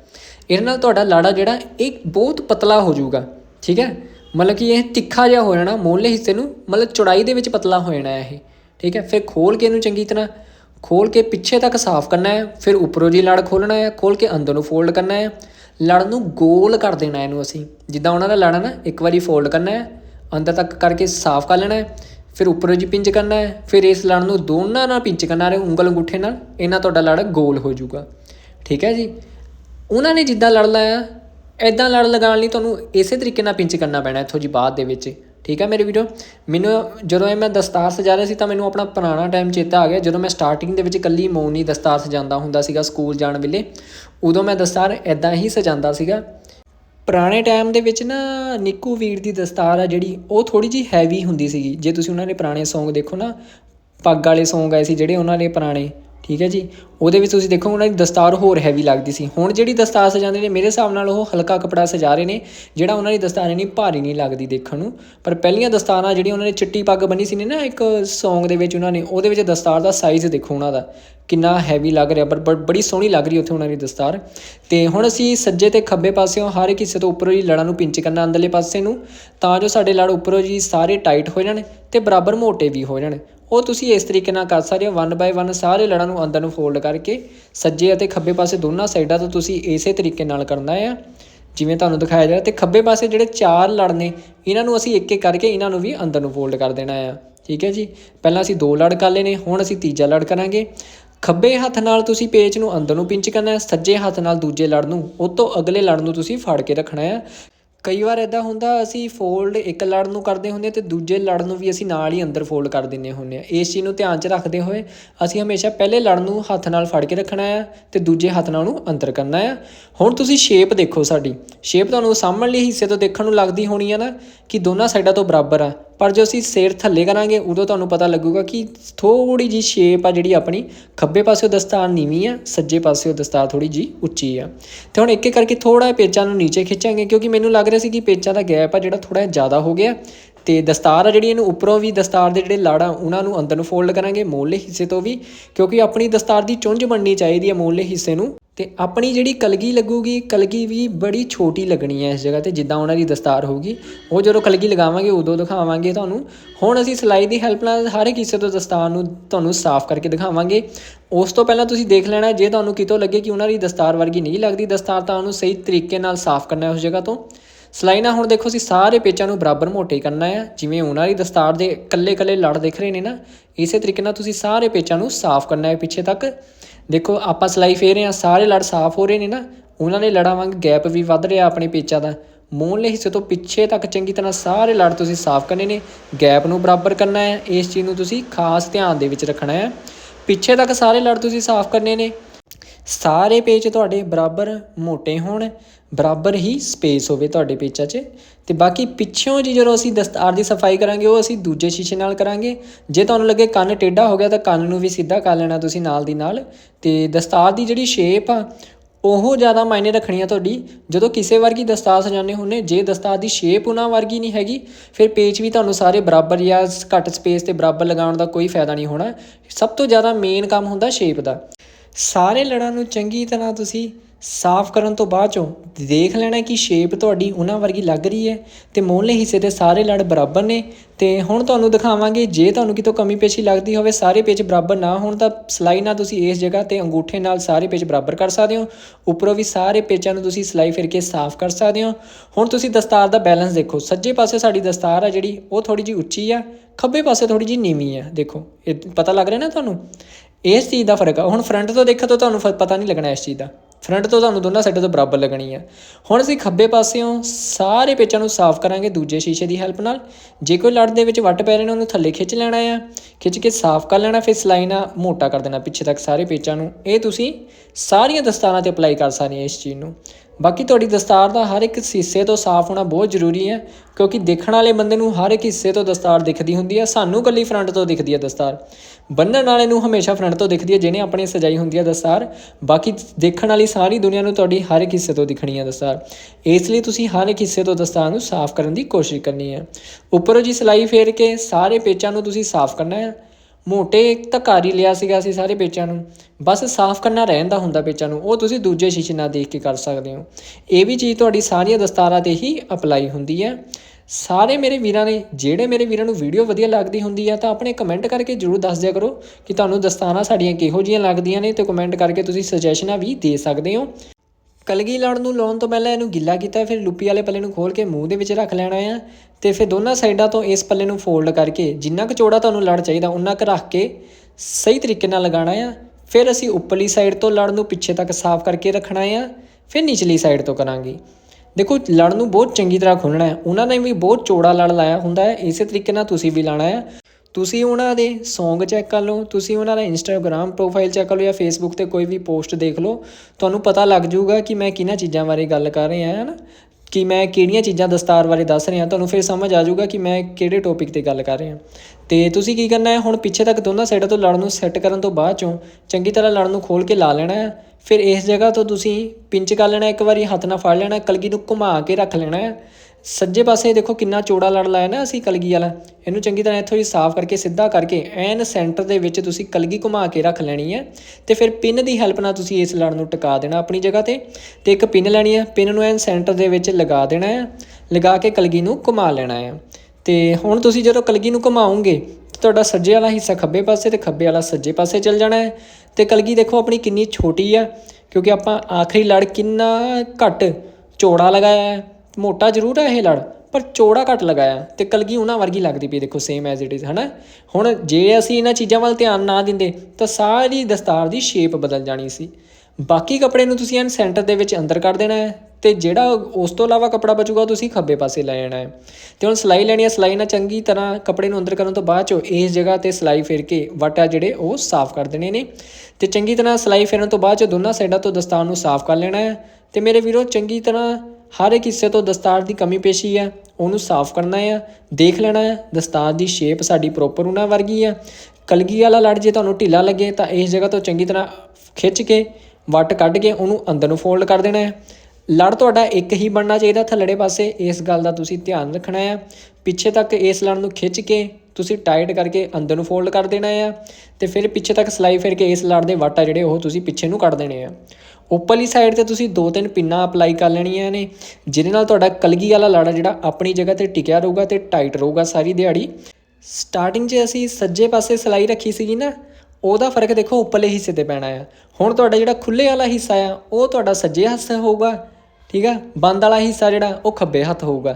A: ਇਹਦੇ ਨਾਲ ਤੁਹਾਡਾ ਲਾੜਾ ਜਿਹੜਾ, ਇਹ ਬਹੁਤ ਪਤਲਾ ਹੋ ਜਾਊਗਾ। ਠੀਕ ਹੈ? ਮਤਲਬ ਕਿ ਇਹ ਤਿੱਖਾ ਜਿਹਾ ਹੋ ਜਾਣਾ, ਮੋਹਲੇ ਹਿੱਸੇ ਨੂੰ ਮਤਲਬ ਚੌੜਾਈ ਦੇ ਵਿੱਚ ਪਤਲਾ ਹੋ ਜਾਣਾ ਇਹ। ਠੀਕ ਹੈ, ਫਿਰ ਖੋਲ ਕੇ ਇਹਨੂੰ ਚੰਗੀ ਤਰ੍ਹਾਂ ਖੋਲ ਕੇ ਪਿੱਛੇ ਤੱਕ ਸਾਫ਼ ਕਰਨਾ ਹੈ, ਫਿਰ ਉੱਪਰੋਂ ਜੀ ਲੜ ਖੋਲਣਾ ਹੈ ਖੋਲ ਕੇ ਅੰਦਰ ਨੂੰ ਫੋਲਡ ਕਰਨਾ ਹੈ। ਲੜ ਨੂੰ ਗੋਲ ਕਰ ਦੇਣਾ ਇਹਨੂੰ ਅਸੀਂ। ਜਿੱਦਾਂ ਉਹਨਾਂ ਦਾ ਲੜ ਹੈ ਨਾ, ਇੱਕ ਵਾਰੀ ਫੋਲਡ ਕਰਨਾ ਹੈ, ਅੰਦਰ ਤੱਕ ਕਰਕੇ ਸਾਫ਼ ਕਰ ਲੈਣਾ ਹੈ, ਫਿਰ ਉੱਪਰੋਂ ਜੀ ਪਿੰਚ ਕਰਨਾ ਹੈ, ਫਿਰ ਇਸ ਲੜ ਨੂੰ ਦੋਨਾਂ ਨਾਲ ਪਿੰਚ ਕਰਨਾ ਹੈ ਉਂਗਲ ਅੰਗੂਠੇ ਨਾਲ, ਇਹਨਾਂ ਤੁਹਾਡਾ ਲੜ ਗੋਲ ਹੋ ਜਾਊਗਾ। ਠੀਕ ਹੈ ਜੀ? ਉਹਨਾਂ ਨੇ ਜਿੱਦਾਂ ਲੜਨਾ ਲਾਇਆ ਐਦਾਂ ਲੜ ਲਗਾਉਣ ਲਈ ਤੁਹਾਨੂੰ ਇਸੇ ਤਰੀਕੇ ਨਾਲ ਪਿੰਚ ਕਰਨਾ ਪੈਣਾ ਇੱਥੋਂ ਜੀ ਬਾਅਦ ਦੇ ਵਿੱਚ। ਠੀਕ ਹੈ ਮੇਰੇ ਵੀਡੀਓ ਮੈਨੂੰ ਜਦੋਂ ਇਹ ਮੈਂ ਦਸਤਾਰ ਸਜਾ ਰਿਹਾ ਸੀ ਤਾਂ ਮੈਨੂੰ ਆਪਣਾ ਪੁਰਾਣਾ ਟਾਈਮ ਚੇਤਾ ਆ ਗਿਆ। ਜਦੋਂ ਮੈਂ ਸਟਾਰਟਿੰਗ ਦੇ ਵਿੱਚ ਇਕੱਲੀ ਮੌਨੀ ਦਸਤਾਰ ਸਜਾਉਂਦਾ ਹੁੰਦਾ ਸੀਗਾ ਸਕੂਲ ਜਾਣ ਵੇਲੇ, ਉਦੋਂ ਮੈਂ ਦਸਤਾਰ ਐਦਾਂ ਹੀ ਸਜਾਉਂਦਾ ਸੀਗਾ। ਪੁਰਾਣੇ ਟਾਈਮ ਦੇ ਵਿੱਚ ਨਾ ਨਿੱਕੂ ਵੀਰ ਦੀ ਦਸਤਾਰ ਆ ਜਿਹੜੀ, ਉਹ ਥੋੜੀ ਜੀ ਹੈਵੀ ਹੁੰਦੀ ਸੀਗੀ। ਜੇ ਤੁਸੀਂ ਉਹਨਾਂ ਦੇ ਪੁਰਾਣੇ Song ਦੇਖੋ ਨਾ, ਪੱਗ ਵਾਲੇ Song ਆਏ ਸੀ ਜਿਹੜੇ ਉਹਨਾਂ ਦੇ ਪੁਰਾਣੇ। ਠੀਕ ਹੈ ਜੀ? ਉਹਦੇ ਵਿੱਚ ਤੁਸੀਂ ਦੇਖੋ, ਉਹਨਾਂ ਦੀ ਦਸਤਾਰ ਹੋਰ ਹੈਵੀ ਲੱਗਦੀ ਸੀ। ਹੁਣ ਜਿਹੜੀ ਦਸਤਾਰ ਸਜਾਉਂਦੇ ਨੇ, ਮੇਰੇ ਹਿਸਾਬ ਨਾਲ ਉਹ ਹਲਕਾ ਕਪੜਾ ਸਜਾ ਰਹੇ ਨੇ, ਜਿਹੜਾ ਉਹਨਾਂ ਦੀ ਦਸਤਾਰ ਇੰਨੀ ਭਾਰੀ ਨਹੀਂ ਲੱਗਦੀ ਦੇਖਣ ਨੂੰ। ਪਰ ਪਹਿਲੀਆਂ ਦਸਤਾਰਾਂ ਜਿਹੜੀਆਂ ਉਹਨਾਂ ਨੇ ਚਿੱਟੀ ਪੱਗ ਬੰਨੀ ਸੀ ਨੇ ਨਾ, ਇੱਕ Song ਦੇ ਵਿੱਚ ਉਹਨਾਂ ਨੇ, ਉਹਦੇ ਵਿੱਚ ਦਸਤਾਰ ਦਾ ਸਾਈਜ਼ ਦੇਖੋ ਉਹਨਾਂ ਦਾ। ਕਿੰਨਾ ਹੈਵੀ ਲੱਗ ਰਿਹਾ, ਪਰ ਬ- ਬੜੀ ਸੋਹਣੀ ਲੱਗ ਰਹੀ ਉੱਥੇ ਉਹਨਾਂ ਦੀ ਦਸਤਾਰ। ਤੇ ਹੁਣ ਅਸੀਂ ਸੱਜੇ ਤੇ ਖੱਬੇ ਪਾਸਿਓਂ ਹਰ ਇੱਕ ਹਿੱਸੇ ਤੋਂ ਉੱਪਰੋਂ ਜੀ ਲੜਾਂ ਨੂੰ ਪਿੰਚ ਕਰਨਾ ਅੰਦਰਲੇ ਪਾਸੇ ਨੂੰ। ਤਾਂ ਜੋ ਸਾਡੇ ਲੜ ਉੱਪਰੋਂ ਜੀ ਸਾਰੇ ਟਾਈਟ ਹੋ ਜਾਣ ਤੇ ਬਰਾਬਰ ਮੋਟੇ ਵੀ ਹੋ ਜਾਣ। ਉਹ ਤੁਸੀਂ ਇਸ ਤਰੀਕੇ ਨਾਲ ਕਰ ਸਕਦੇ ਹੋ ਵਨ ਬਾਏ ਵਨ ਸਾਰੇ ਲੜਾਂ ਨੂੰ ਅੰਦਰ ਨੂੰ ਫੋਲਡ ਕਰਕੇ, ਸੱਜੇ ਅਤੇ ਖੱਬੇ ਪਾਸੇ ਦੋਨਾਂ ਸਾਈਡਾਂ ਤੋਂ ਤੁਸੀਂ ਇਸੇ ਤਰੀਕੇ ਨਾਲ ਕਰਨਾ ਹੈ ਜਿਵੇਂ ਤੁਹਾਨੂੰ ਦਿਖਾਇਆ ਜਾ ਰਿਹਾ, ਤੇ ਖੱਬੇ ਪਾਸੇ ਜਿਹੜੇ ਚਾਰ ਲੜ ਨੇ, ਇਹਨਾਂ ਨੂੰ ਅਸੀਂ ਇੱਕ ਇੱਕ ਕਰਕੇ ਇਹਨਾਂ ਨੂੰ ਵੀ ਅੰਦਰ ਨੂੰ ਫੋਲਡ ਕਰ ਦੇਣਾ ਆ। ਠੀਕ ਹੈ ਜੀ? ਪਹਿਲਾਂ ਅਸੀਂ ਦੋ ਲੜ ਕਰ ਲਏ ਨੇ ਹੁਣ ਅਸੀਂ ਤੀਜਾ ਲੜ ਕਰਾਂਗੇ। ਖੱਬੇ ਹੱਥ ਨਾਲ ਤੁਸੀਂ ਪੇਚ ਨੂੰ ਅੰਦਰ ਨੂੰ ਪਿੰਚ ਕਰਨਾ ਹੈ ਸੱਜੇ ਹੱਥ ਨਾਲ ਦੂਜੇ ਲੜ ਨੂੰ, ਉਹ ਤੋਂ ਅਗਲੇ ਲੜ ਨੂੰ ਤੁਸੀਂ ਫੜ ਕੇ ਰੱਖਣਾ ਹੈ ਕਈ ਵਾਰ ਇਦਾਂ ਹੁੰਦਾ ਅਸੀਂ ਫੋਲਡ ਇੱਕ ਲੜ ਨੂੰ ਕਰਦੇ ਹੁੰਦੇ ਤੇ ਦੂਜੇ ਲੜ ਨੂੰ ਵੀ ਅਸੀਂ ਨਾਲ ਹੀ ਅੰਦਰ ਫੋਲਡ ਕਰ ਦਿੰਦੇ ਹੁੰਦੇ ਆ ਇਸ ਚੀਜ਼ ਨੂੰ ਧਿਆਨ 'ਚ ਰੱਖਦੇ ਹੋਏ ਅਸੀਂ ਹਮੇਸ਼ਾ ਪਹਿਲੇ ਲੜ ਨੂੰ ਹੱਥ ਨਾਲ ਫੜ ਕੇ ਰੱਖਣਾ ਆ ਤੇ ਦੂਜੇ ਹੱਥ ਨਾਲ ਉਹਨੂੰ ਅੰਦਰ ਕਰਨਾ ਆ। ਹੁਣ ਤੁਸੀਂ ਸ਼ੇਪ ਦੇਖੋ ਸਾਡੀ। ਸ਼ੇਪ ਤੁਹਾਨੂੰ ਸਾਹਮਣੇ ਹਿੱਸੇ ਤੋਂ ਦੇਖਣ ਨੂੰ ਲੱਗਦੀ ਹੋਣੀ ਆ ਨਾ ਕਿ ਦੋਨਾਂ ਸਾਈਡਾਂ ਤੋਂ ਬਰਾਬਰ ਆ। ਪਰ ਜੋ ਅਸੀਂ ਸਿਰ ਥੱਲੇ ਕਰਾਂਗੇ, ਉਦੋਂ ਤੁਹਾਨੂੰ ਪਤਾ ਲੱਗੂਗਾ ਕਿ ਥੋੜੀ ਜੀ ਸ਼ੇਪ ਆ ਜਿਹੜੀ ਆਪਣੀ, ਖੱਬੇ ਪਾਸਿਓਂ ਦਸਤਾਰ ਨੀਵੀਂ ਆ, ਸੱਜੇ ਪਾਸਿਓਂ ਦਸਤਾਰ ਥੋੜੀ ਜੀ ਉੱਚੀ ਆ। ਤੇ ਹੁਣ ਇੱਕ ਇੱਕ ਕਰਕੇ ਥੋੜਾ ਪੇਚਾਂ ਨੂੰ ਨੀਚੇ ਖਿੱਚਾਂਗੇ, ਕਿਉਂਕਿ ਮੈਨੂੰ ਲੱਗ ਰਿਹਾ ਸੀ ਕਿ ਪੇਚਾਂ ਦਾ ਗੈਪ ਆ ਜਿਹੜਾ ਥੋੜਾ ਜ਼ਿਆਦਾ ਹੋ ਗਿਆ। ਤੇ ਦਸਤਾਰ ਆ ਜਿਹੜੀ ਇਹਨੂੰ ਉੱਪਰੋਂ ਵੀ ਦਸਤਾਰ ਦੇ ਜਿਹੜੇ ਲਾੜਾਂ, ਉਹਨਾਂ ਨੂੰ ਅੰਦਰ ਨੂੰ ਫੋਲਡ ਕਰਾਂਗੇ ਮੋਹਲੇ ਹਿੱਸੇ ਤੋਂ ਵੀ, ਕਿਉਂਕਿ ਆਪਣੀ ਦਸਤਾਰ ਦੀ ਚੁੰਝ ਬਣਨੀ ਚਾਹੀਦੀ ਹੈ ਮੋਹਲੇ ਹਿੱਸੇ ਨੂੰ। ਤੇ ਆਪਣੀ ਜਿਹੜੀ ਕਲਗੀ ਲੱਗੂਗੀ, ਕਲਗੀ ਵੀ ਬੜੀ ਛੋਟੀ ਲੱਗਣੀ ਹੈ ਇਸ ਜਗ੍ਹਾ ਤੇ, ਜਿੱਦਾਂ ਉਹਨਾਂ ਦੀ ਦਸਤਾਰ ਹੋਊਗੀ। ਉਹ ਜਦੋਂ ਕਲਗੀ ਲਗਾਵਾਂਗੇ, ਉਦੋਂ ਦਿਖਾਵਾਂਗੇ ਤੁਹਾਨੂੰ। ਹੁਣ ਅਸੀਂ ਸਲਾਈ ਦੀ ਹੈਲਪ ਨਾਲ ਹਰ ਇੱਕ ਹਿੱਸੇ ਤੋਂ ਦਸਤਾਰ ਨੂੰ ਤੁਹਾਨੂੰ ਸਾਫ਼ ਕਰਕੇ ਦਿਖਾਵਾਂਗੇ। ਉਸ ਤੋਂ ਪਹਿਲਾਂ ਤੁਸੀਂ ਦੇਖ ਲੈਣਾ, ਜੇ ਤੁਹਾਨੂੰ ਕਿਤੋਂ ਲੱਗੇ ਕਿ ਉਹਨਾਂ ਦੀ ਦਸਤਾਰ ਵਰਗੀ ਨਹੀਂ ਲੱਗਦੀ ਦਸਤਾਰ, ਤਾਂ ਉਹਨੂੰ ਸਹੀ ਤਰੀਕੇ ਨਾਲ ਸਾਫ਼ ਕਰਨਾ ਹੈ ਉਸ ਜਗ੍ਹਾ ਤੋਂ। ਸਲਾਈ ਨਾਲ ਹੁਣ ਦੇਖੋ ਅਸੀਂ ਸਾਰੇ ਪੇਚਾਂ ਨੂੰ ਬਰਾਬਰ ਮੋਟੇ ਕਰਨਾ ਹੈ ਜਿਵੇਂ ਉਹਨਾਂ ਦੀ ਦਸਤਾਰ ਦੇ ਕੱਲੇ ਕੱਲੇ ਲੜ ਦਿਖ ਰਹੇ ਨੇ ਨਾ, ਇਸੇ ਤਰੀਕੇ ਨਾਲ ਤੁਸੀਂ ਸਾਰੇ ਪੇਚਾਂ ਨੂੰ ਸਾਫ਼ ਕਰਨਾ ਹੈ ਪਿੱਛੇ ਤੱਕ। ਦੇਖੋ, ਆਪਾਂ ਸਲਾਈ ਫੇਰ ਰਹੇ ਹਾਂ, ਸਾਰੇ ਲੜ ਸਾਫ਼ ਹੋ ਰਹੇ ਨੇ ਨਾ, ਉਹਨਾਂ ਦੇ ਲੜਾਂ ਵਾਂਗ ਗੈਪ ਵੀ ਵੱਧ ਰਿਹਾ ਆਪਣੇ ਪੇਚਾਂ ਦਾ। ਮੂਹਰਲੇ ਹਿੱਸੇ ਤੋਂ ਪਿੱਛੇ ਤੱਕ ਚੰਗੀ ਤਰ੍ਹਾਂ ਸਾਰੇ ਲੜ ਤੁਸੀਂ ਸਾਫ਼ ਕਰਨੇ ਨੇ, ਗੈਪ ਨੂੰ ਬਰਾਬਰ ਕਰਨਾ ਹੈ, ਇਸ ਚੀਜ਼ ਨੂੰ ਤੁਸੀਂ ਖਾਸ ਧਿਆਨ ਦੇ ਵਿੱਚ ਰੱਖਣਾ ਹੈ। ਪਿੱਛੇ ਤੱਕ ਸਾਰੇ ਲੜ ਤੁਸੀਂ ਸਾਫ਼ ਕਰਨੇ ਨੇ। ਸਾਰੇ ਪੇਚ ਤੁਹਾਡੇ ਬਰਾਬਰ ਮੋਟੇ ਹੋਣ ਬਰਾਬਰ ਹੀ ਸਪੇਸ ਹੋਵੇ ਤੁਹਾਡੇ ਪੇਚਾਂ 'ਚ। ਤੇ ਬਾਕੀ ਪਿੱਛੋਂ ਜੀ ਜਦੋਂ ਅਸੀਂ ਦਸਤਾਰ ਦੀ ਸਫ਼ਾਈ ਕਰਾਂਗੇ, ਉਹ ਅਸੀਂ ਦੂਜੇ ਸ਼ੀਸ਼ੇ ਨਾਲ ਕਰਾਂਗੇ। ਜੇ ਤੁਹਾਨੂੰ ਲੱਗੇ ਕੰਨ ਟੇਢਾ ਹੋ ਗਿਆ, ਤਾਂ ਕੰਨ ਨੂੰ ਵੀ ਸਿੱਧਾ ਕਰ ਲੈਣਾ ਤੁਸੀਂ ਨਾਲ ਦੀ ਨਾਲ। ਤੇ ਦਸਤਾਰ ਦੀ ਜਿਹੜੀ ਸ਼ੇਪ ਆ, ਉਹ ਜ਼ਿਆਦਾ ਮਾਇਨੇ ਰੱਖਣੀ ਆ ਤੁਹਾਡੀ। ਜਦੋਂ ਕਿਸੇ ਵਰਗੀ ਦਸਤਾਰ ਸਜਾਉਂਦੇ ਹੁੰਨੇ ਜੇ ਦਸਤਾਰ ਦੀ ਸ਼ੇਪ ਉਹਨਾਂ ਵਰਗੀ ਨਹੀਂ ਹੈਗੀ, ਫਿਰ ਪੇਚ ਵੀ ਤੁਹਾਨੂੰ ਸਾਰੇ ਬਰਾਬਰ ਜਾਂ ਘੱਟ ਸਪੇਸ ਤੇ ਬਰਾਬਰ ਲਗਾਉਣ ਦਾ ਕੋਈ ਫਾਇਦਾ ਨਹੀਂ ਹੋਣਾ। ਸਭ ਤੋਂ ਜ਼ਿਆਦਾ ਮੇਨ ਕੰਮ ਹੁੰਦਾ ਸ਼ੇਪ ਦਾ। ਸਾਰੇ ਲੜਾਂ ਨੂੰ ਚੰਗੀ ਤਰ੍ਹਾਂ ਤੁਸੀਂ ਸਾਫ਼ ਕਰਨ ਤੋਂ ਬਾਅਦ ਚੋਂ ਦੇਖ ਲੈਣਾ ਕਿ ਸ਼ੇਪ ਤੁਹਾਡੀ ਉਹਨਾਂ ਵਰਗੀ ਲੱਗ ਰਹੀ ਹੈ ਤੇ ਮੂਹਰਲੇ ਹਿੱਸੇ ਤੇ ਸਾਰੇ ਲੜ ਬਰਾਬਰ ਨੇ ਤੇ ਹੁਣ ਤੁਹਾਨੂੰ ਦਿਖਾਵਾਂਗੇ, ਜੇ ਤੁਹਾਨੂੰ ਕਿਤੋਂ ਕਮੀ ਪੇਸ਼ੀ ਲੱਗਦੀ ਹੋਵੇ, ਸਾਰੇ ਪੇਚ ਬਰਾਬਰ ਨਾ ਹੋਣ ਤਾਂ ਸਲਾਈ ਨਾਲ ਤੁਸੀਂ ਇਸ ਜਗ੍ਹਾ ਤੇ ਅੰਗੂਠੇ ਨਾਲ ਸਾਰੇ ਪੇਚ ਬਰਾਬਰ ਕਰ ਸਕਦੇ ਹੋ। ਉੱਪਰੋਂ ਵੀ ਸਾਰੇ ਪੇਚਾਂ ਨੂੰ ਤੁਸੀਂ ਸਲਾਈ ਫਿਰ ਕੇ ਸਾਫ਼ ਕਰ ਸਕਦੇ ਹੋ। ਹੁਣ ਤੁਸੀਂ ਦਸਤਾਰ ਦਾ ਬੈਲੈਂਸ ਦੇਖੋ। ਸੱਜੇ ਪਾਸੇ ਸਾਡੀ ਦਸਤਾਰ ਆ ਜਿਹੜੀ, ਉਹ ਥੋੜੀ ਜਿਹੀ ਉੱਚੀ ਆ, ਖੱਬੇ ਪਾਸੇ ਥੋੜੀ ਜਿਹੀ ਨੀਵੀਂ ਆ। ਦੇਖੋ, ਇਹ ਪਤਾ ਲੱਗ ਰਿਹਾ ਨਾ ਤੁਹਾਨੂੰ? ਇਸ ਚੀਜ਼ ਦਾ ਫ਼ਰਕ ਆ। ਹੁਣ ਫਰੰਟ ਤੋਂ ਦੇਖੋ ਤਾਂ ਤੁਹਾਨੂੰ ਫ- ਪਤਾ ਨਹੀਂ ਲੱਗਣਾ ਇਸ ਚੀਜ਼ ਦਾ। ਫਰੰਟ ਤੋਂ ਤੁਹਾਨੂੰ ਦੋਨਾਂ ਸਾਈਡਾਂ ਤੋਂ ਬਰਾਬਰ ਲੱਗਣੀ ਆ। ਹੁਣ ਅਸੀਂ ਖੱਬੇ ਪਾਸਿਓਂ ਸਾਰੇ ਪੇਚਾਂ ਨੂੰ ਸਾਫ਼ ਕਰਾਂਗੇ ਦੂਜੇ ਸ਼ੀਸ਼ੇ ਦੀ ਹੈਲਪ ਨਾਲ। ਜੇ ਕੋਈ ਲੜ ਦੇ ਵਿੱਚ ਵੱਟ ਪੈ ਰਹੇ ਨੇ, ਉਹਨੂੰ ਥੱਲੇ ਖਿੱਚ ਲੈਣਾ ਆ। ਖਿੱਚ ਕੇ ਸਾਫ਼ ਕਰ ਲੈਣਾ, ਫਿਰ ਸਲਾਈ ਨਾਲ ਮੋਟਾ ਕਰ ਦੇਣਾ ਪਿੱਛੇ ਤੱਕ ਸਾਰੇ ਪੇਚਾਂ ਨੂੰ। ਇਹ ਤੁਸੀਂ ਸਾਰੀਆਂ ਦਸਤਾਰਾਂ ਤੇ ਅਪਲਾਈ ਕਰ ਸਕਦੇ ਹੋ ਇਸ ਚੀਜ਼ ਨੂੰ। ਬਾਕੀ ਤੁਹਾਡੀ ਦਸਤਾਰ ਦਾ ਹਰ ਇੱਕ ਹਿੱਸੇ ਤੋਂ ਸਾਫ਼ ਹੋਣਾ ਬਹੁਤ ਜ਼ਰੂਰੀ ਹੈ, ਕਿਉਂਕਿ ਦੇਖਣ ਵਾਲੇ ਬੰਦੇ ਨੂੰ ਹਰ ਇੱਕ ਹਿੱਸੇ ਤੋਂ ਦਸਤਾਰ ਦਿਖਦੀ ਹੁੰਦੀ ਹੈ, ਸਾਨੂੰ ਕੱਲੀ ਫਰੰਟ ਤੋਂ ਦਿਖਦੀ ਹੈ ਦਸਤਾਰ। ਬੰਨਣ ਵਾਲੇ ਨੂੰ ਹਮੇਸ਼ਾ ਫਰੰਟ ਤੋਂ ਦਿਖਦੀ ਹੈ, ਜਿਹਨੇ ਆਪਣੀ ਸਜਾਈ ਹੁੰਦੀ ਹੈ ਦਸਤਾਰ। ਬਾਕੀ ਦੇਖਣ ਵਾਲੀ ਸਾਰੀ ਦੁਨੀਆ ਨੂੰ ਤੁਹਾਡੀ ਹਰ ਇੱਕ ਹਿੱਸੇ ਤੋਂ ਦਿਖਣੀ ਹੈ ਦਸਤਾਰ। ਇਸ ਲਈ ਤੁਸੀਂ ਹਰ ਇੱਕ ਹਿੱਸੇ ਤੋਂ ਦਸਤਾਰ ਨੂੰ ਸਾਫ਼ ਕਰਨ ਦੀ ਕੋਸ਼ਿਸ਼ ਕਰਨੀ ਹੈ। ਉੱਪਰੋਂ ਜੀ ਸਲਾਈ ਫੇਰ ਕੇ, ਸਾਰੇ ਪੇਚਾਂ ਨੂੰ ਤੁਸੀਂ ਸਾਫ਼ ਕਰਨਾ ਹੈ। ਮੋਟੇ ਤਾਂ ਹੀ ਲਿਆ ਸੀਗਾ ਅਸੀਂ ਸਾਰੇ ਪੇਚਾਂ ਨੂੰ। ਬਸ ਸਾਫ਼ ਕਰਨਾ ਰਹਿੰਦਾ ਹੁੰਦਾ ਪੇਚਾਂ ਨੂੰ। ਉਹ ਤੁਸੀਂ ਦੂਜੇ ਸ਼ੀਸ਼ੇ ਨਾਲ ਦੇਖ ਕੇ ਕਰ ਸਕਦੇ ਹੋ। ਇਹ ਵੀ ਚੀਜ਼ ਤੁਹਾਡੀ ਸਾਰੀਆਂ ਦਸਤਾਰਾਂ ਤੇ ਹੀ ਅਪਲਾਈ ਹੁੰਦੀ ਹੈ। ਸਾਰੇ ਮੇਰੇ ਵੀਰਾਂ ਨੇ, ਜਿਹੜੇ ਮੇਰੇ ਵੀਰਾਂ ਨੂੰ ਵੀਡੀਓ ਵਧੀਆ ਲੱਗਦੀ ਹੁੰਦੀ ਆ, ਤਾਂ ਆਪਣੇ ਕਮੈਂਟ ਕਰਕੇ ਜਰੂਰ ਦੱਸ ਦਿਆ ਕਰੋ ਕਿ ਤੁਹਾਨੂੰ ਦਸਤਾਰਾਂ ਸਾਡੀਆਂ ਕਿਹੋ ਜੀਆਂ ਲੱਗਦੀਆਂ ਨੇ ਤੇ ਕਮੈਂਟ ਕਰਕੇ ਤੁਸੀਂ ਸੁਜੈਸ਼ਨਾਂ ਵੀ ਦੇ ਸਕਦੇ ਹੋ। ਕਲਗੀ ਲੜ ਨੂੰ ਲਾਉਣ ਤੋਂ ਪਹਿਲਾਂ ਇਹਨੂੰ ਗਿੱਲਾ ਕੀਤਾ, ਫਿਰ ਲੁੱਪੀ ਵਾਲੇ ਪੱਲੇ ਨੂੰ ਖੋਲ ਕੇ ਮੂੰਹ ਦੇ ਵਿੱਚ ਰੱਖ ਲੈਣਾ ਆ ਤੇ ਫਿਰ ਦੋਨਾਂ ਸਾਈਡਾਂ ਤੋਂ ਇਸ ਪੱਲੇ ਨੂੰ ਫੋਲਡ ਕਰਕੇ ਜਿੰਨਾ ਕੁ ਚੌੜਾ ਤੁਹਾਨੂੰ ਲੜ ਚਾਹੀਦਾ ਉਨਾ ਕੁ ਰੱਖ ਕੇ ਸਹੀ ਤਰੀਕੇ ਨਾਲ ਲਗਾਉਣਾ ਆ। ਫਿਰ ਅਸੀਂ ਉੱਪਰਲੀ ਸਾਈਡ ਤੋਂ ਲੜ ਨੂੰ ਪਿੱਛੇ ਤੱਕ ਸਾਫ਼ ਕਰਕੇ ਰੱਖਣਾ ਆ, ਫਿਰ ਨਿਚਲੀ ਸਾਈਡ ਤੋਂ ਕਰਾਂਗੇ। ਦੇਖੋ, ਲੜ ਨੂੰ ਬਹੁਤ ਚੰਗੀ ਤਰ੍ਹਾਂ ਖੋਲਣਾ ਹੈ, ਉਹਨਾਂ ਨੇ ਵੀ ਬਹੁਤ ਚੌੜਾ ਲੜ ਲਾਇਆ ਹੁੰਦਾ ਹੈ, ਇਸੇ ਤਰੀਕੇ ਨਾਲ ਤੁਸੀਂ ਵੀ ਲਾਣਾ ਹੈ। ਤੁਸੀਂ ਉਹਨਾਂ ਦੇ Song ਚੈੱਕ ਕਰ ਲਓ, ਤੁਸੀਂ ਉਹਨਾਂ ਦਾ Instagram ਪ੍ਰੋਫਾਈਲ ਚੈੱਕ ਕਰ ਲਓ ਜਾਂ Facebook ਤੇ ਕੋਈ ਵੀ ਪੋਸਟ ਦੇਖ ਲਓ, ਤੁਹਾਨੂੰ ਪਤਾ ਲੱਗ ਜਾਊਗਾ ਕਿ ਮੈਂ ਕਿਹਨਾਂ ਚੀਜ਼ਾਂ ਬਾਰੇ ਗੱਲ ਕਰ ਰਿਹਾ ਹਾਂ ਨਾ ਕਿ ਮੈਂ ਕਿਹੜੀਆਂ ਚੀਜ਼ਾਂ ਦਸਤਾਰ ਬਾਰੇ ਦੱਸ ਰਿਹਾ, ਤੁਹਾਨੂੰ ਫਿਰ ਸਮਝ ਆ ਜਾਊਗਾ ਕਿ ਮੈਂ ਕਿਹੜੇ ਟੌਪਿਕ ਤੇ ਗੱਲ ਕਰ ਰਿਹਾ ਤੇ ਤੁਸੀਂ ਕੀ ਕਰਨਾ ਹੈ, ਹੁਣ ਪਿੱਛੇ ਤੱਕ ਦੋਨਾਂ ਸਾਈਡਾਂ ਤੋਂ ਲੜ ਨੂੰ ਸੈੱਟ ਕਰਨ ਤੋਂ ਬਾਅਦ ਚੋਂ ਚੰਗੀ ਤਰ੍ਹਾਂ ਲੜ ਨੂੰ ਖੋਲ ਕੇ ਲਾ ਲੈਣਾ ਹੈ, ਫਿਰ ਇਸ ਜਗ੍ਹਾ ਤੋਂ ਤੁਸੀਂ ਪਿੰਚ ਕਰ ਲੈਣਾ, ਇੱਕ ਵਾਰੀ ਹੱਥ ਨਾਲ ਫੜ ਲੈਣਾ, ਕਲਗੀ ਨੂੰ ਘੁਮਾ ਕੇ ਰੱਖ ਲੈਣਾ ਹੈ ਸੱਜੇ ਪਾਸੇ ਦੇਖੋ ਕਿੰਨਾ ਚੌੜਾ ਲੜ ਲਾਇਆ ਨਾ ਅਸੀਂ ਕਲਗੀ ਵਾਲਾ। ਇਹਨੂੰ ਚੰਗੀ ਤਰ੍ਹਾਂ ਇੱਥੋਂ ਹੀ ਸਾਫ਼ ਕਰਕੇ, ਸਿੱਧਾ ਕਰਕੇ, ਐਨ ਸੈਂਟਰ ਦੇ ਵਿੱਚ ਤੁਸੀਂ ਕਲਗੀ ਘੁਮਾ ਕੇ ਰੱਖ ਲੈਣੀ ਹੈ। ਤੇ ਫਿਰ ਪਿੰਨ ਦੀ ਹੈਲਪ ਨਾਲ ਤੁਸੀਂ ਇਸ ਲੜ ਨੂੰ ਟਿਕਾ ਦੇਣਾ ਆਪਣੀ ਜਗ੍ਹਾ ਤੇ। ਤੇ ਇੱਕ ਪਿੰਨ ਲੈਣੀ ਹੈ, ਪਿੰਨ ਨੂੰ ਐਨ ਸੈਂਟਰ ਦੇ ਵਿੱਚ ਲਗਾ ਦੇਣਾ ਹੈ, ਲਗਾ ਕੇ ਕਲਗੀ ਨੂੰ ਘੁਮਾ ਲੈਣਾ ਹੈ। ਤੇ ਹੁਣ ਤੁਸੀਂ ਜਦੋਂ ਕਲਗੀ ਨੂੰ ਘੁਮਾਓਗੇ, ਤੁਹਾਡਾ ਸੱਜੇ ਵਾਲਾ ਹਿੱਸਾ ਖੱਬੇ ਪਾਸੇ ਤੇ ਖੱਬੇ ਵਾਲਾ ਸੱਜੇ ਪਾਸੇ ਚੱਲ ਜਾਣਾ ਹੈ। ਤੇ ਕਲਗੀ ਦੇਖੋ ਆਪਣੀ ਕਿੰਨੀ ਛੋਟੀ ਆ ਕਿਉਂਕਿ ਆਪਾਂ ਆਖਰੀ ਲੜ ਕਿੰਨਾ ਘੱਟ ਚੌੜਾ ਲਗਾਇਆ ਹੈ। ਮੋਟਾ ਜ਼ਰੂਰ ਹੈ ਇਹ ਲੜ, ਪਰ ਚੌੜਾ ਘੱਟ ਲਗਾਇਆ ਤੇ ਕਲਗੀ ਉਹਨਾਂ ਵਰਗੀ ਲੱਗਦੀ ਪਈ, ਦੇਖੋ ਸੇਮ ਐਜ਼ ਇਟ ਇਜ਼ ਹਨਾ? ਹੁਣ ਜੇ ਅਸੀਂ ਇਹਨਾਂ ਚੀਜ਼ਾਂ ਵੱਲ ਧਿਆਨ ਨਾ ਦਿੰਦੇ, ਤਾਂ ਸਾਰੀ ਦਸਤਾਰ ਦੀ ਸ਼ੇਪ ਬਦਲ ਜਾਣੀ ਸੀ। ਬਾਕੀ ਕੱਪੜੇ ਨੂੰ ਤੁਸੀਂ ਐਨ ਸੈਂਟਰ ਦੇ ਵਿੱਚ ਅੰਦਰ ਕਰ ਦੇਣਾ ਹੈ ਤੇ ਜਿਹੜਾ ਉਸ ਤੋਂ ਇਲਾਵਾ ਕੱਪੜਾ ਬਚੂਗਾ, ਉਹ ਤੁਸੀਂ ਖੱਬੇ ਪਾਸੇ ਲੈ ਜਾਣਾ ਹੈ। ਤੇ ਹੁਣ ਸਲਾਈ ਲੈਣੀ ਹੈ, ਸਲਾਈ ਨਾਲ ਚੰਗੀ ਤਰ੍ਹਾਂ ਕੱਪੜੇ ਨੂੰ ਅੰਦਰ ਕਰਨ ਤੋਂ ਬਾਅਦ ਚੋਂ ਇਸ ਜਗ੍ਹਾ ਤੇ ਸਲਾਈ ਫੇਰ ਕੇ ਵਟਾ ਜਿਹੜੇ ਉਹ ਸਾਫ਼ ਕਰ ਦੇਣੇ ਨੇ। ਤੇ ਚੰਗੀ ਤਰ੍ਹਾਂ ਸਲਾਈ ਫੇਰਨ ਤੋਂ ਬਾਅਦ ਚੋਂ ਦੋਨਾਂ ਸਾਈਡਾਂ ਤੋਂ ਦਸਤਾਰ ਨੂੰ ਸਾਫ਼ ਕਰ ਲੈਣਾ ਹੈ। ਤੇ ਮੇਰੇ ਵੀਰੋ, ਚੰਗੀ ਤਰ੍ਹਾਂ ਹਰ ਇੱਕ ਹਿੱਸੇ ਤੋਂ ਦਸਤਾਰ ਦੀ ਕਮੀ ਪੇਸ਼ੀ ਹੈ, ਉਹਨੂੰ ਸਾਫ਼ ਕਰਨਾ ਹੈ, ਦੇਖ ਲੈਣਾ ਹੈ, ਦਸਤਾਰ ਦੀ ਸ਼ੇਪ ਸਾਡੀ ਪ੍ਰੋਪਰ ਉਹਨਾਂ ਵਰਗੀ ਹੈ। ਕਲਗੀ ਵਾਲਾ ਲੜ ਜੇ ਤੁਹਾਨੂੰ ਢਿੱਲਾ ਲੱਗੇ ਤਾਂ ਇਸ ਜਗ੍ਹਾ ਤੋਂ ਚੰਗੀ ਤਰ੍ਹਾਂ ਖਿੱਚ ਕੇ, ਵੱਟ ਕੱਢ ਕੇ ਉਹਨੂੰ ਅੰਦਰ ਨੂੰ ਫੋਲਡ ਕਰ ਦੇਣਾ ਹੈ। ਲੜ ਤੁਹਾਡਾ ਇੱਕ ਹੀ ਬਣਨਾ ਚਾਹੀਦਾ ਥੱਲੜੇ ਪਾਸੇ, ਇਸ ਗੱਲ ਦਾ ਤੁਸੀਂ ਧਿਆਨ ਰੱਖਣਾ ਹੈ। ਪਿੱਛੇ ਤੱਕ ਇਸ ਲੜ ਨੂੰ ਖਿੱਚ ਕੇ ਤੁਸੀਂ ਟਾਈਟ ਕਰਕੇ ਅੰਦਰ ਨੂੰ ਫੋਲਡ ਕਰ ਦੇਣਾ ਹੈ ਤੇ ਫਿਰ ਪਿੱਛੇ ਤੱਕ ਸਲਾਈ ਫਿਰ ਕੇ ਇਸ ਲੜ ਦੇ ਵੱਟ ਆ ਜਿਹੜੇ ਉਹ ਤੁਸੀਂ ਪਿੱਛੇ ਨੂੰ ਕੱਢ ਦੇਣੇ ਆ ਉੱਪਰਲੀ ਸਾਈਡ ਤੇ ਤੁਸੀਂ ਦੋ ਤਿੰਨ ਪਿੰਨਾਂ ਅਪਲਾਈ ਕਰ ਲੈਣੀਆਂ ਨੇ, ਜਿਹਦੇ ਨਾਲ ਤੁਹਾਡਾ ਕਲਗੀ ਵਾਲਾ ਲਾੜਾ ਜਿਹੜਾ ਆਪਣੀ ਜਗ੍ਹਾ ਤੇ ਟਿਕਿਆ ਰਹੂਗਾ ਤੇ ਟਾਈਟ ਰਹੂਗਾ ਸਾਰੀ ਦਿਹਾੜੀ। ਸਟਾਰਟਿੰਗ 'ਚ ਅਸੀਂ ਸੱਜੇ ਪਾਸੇ ਸਲਾਈ ਰੱਖੀ ਸੀਗੀ ਨਾ, ਉਹਦਾ ਫ਼ਰਕ ਦੇਖੋ ਉੱਪਰਲੇ ਹਿੱਸੇ ਤੇ ਪੈਣਾ ਆ। ਹੁਣ ਤੁਹਾਡਾ ਜਿਹੜਾ ਖੁੱਲੇ ਵਾਲਾ ਹਿੱਸਾ ਆ, ਉਹ ਤੁਹਾਡਾ ਸੱਜੇ ਹੱਥ ਹੋਊਗਾ, ਠੀਕ ਆ? ਬੰਦ ਵਾਲਾ ਹਿੱਸਾ ਜਿਹੜਾ, ਉਹ ਖੱਬੇ ਹੱਥ ਹੋਊਗਾ।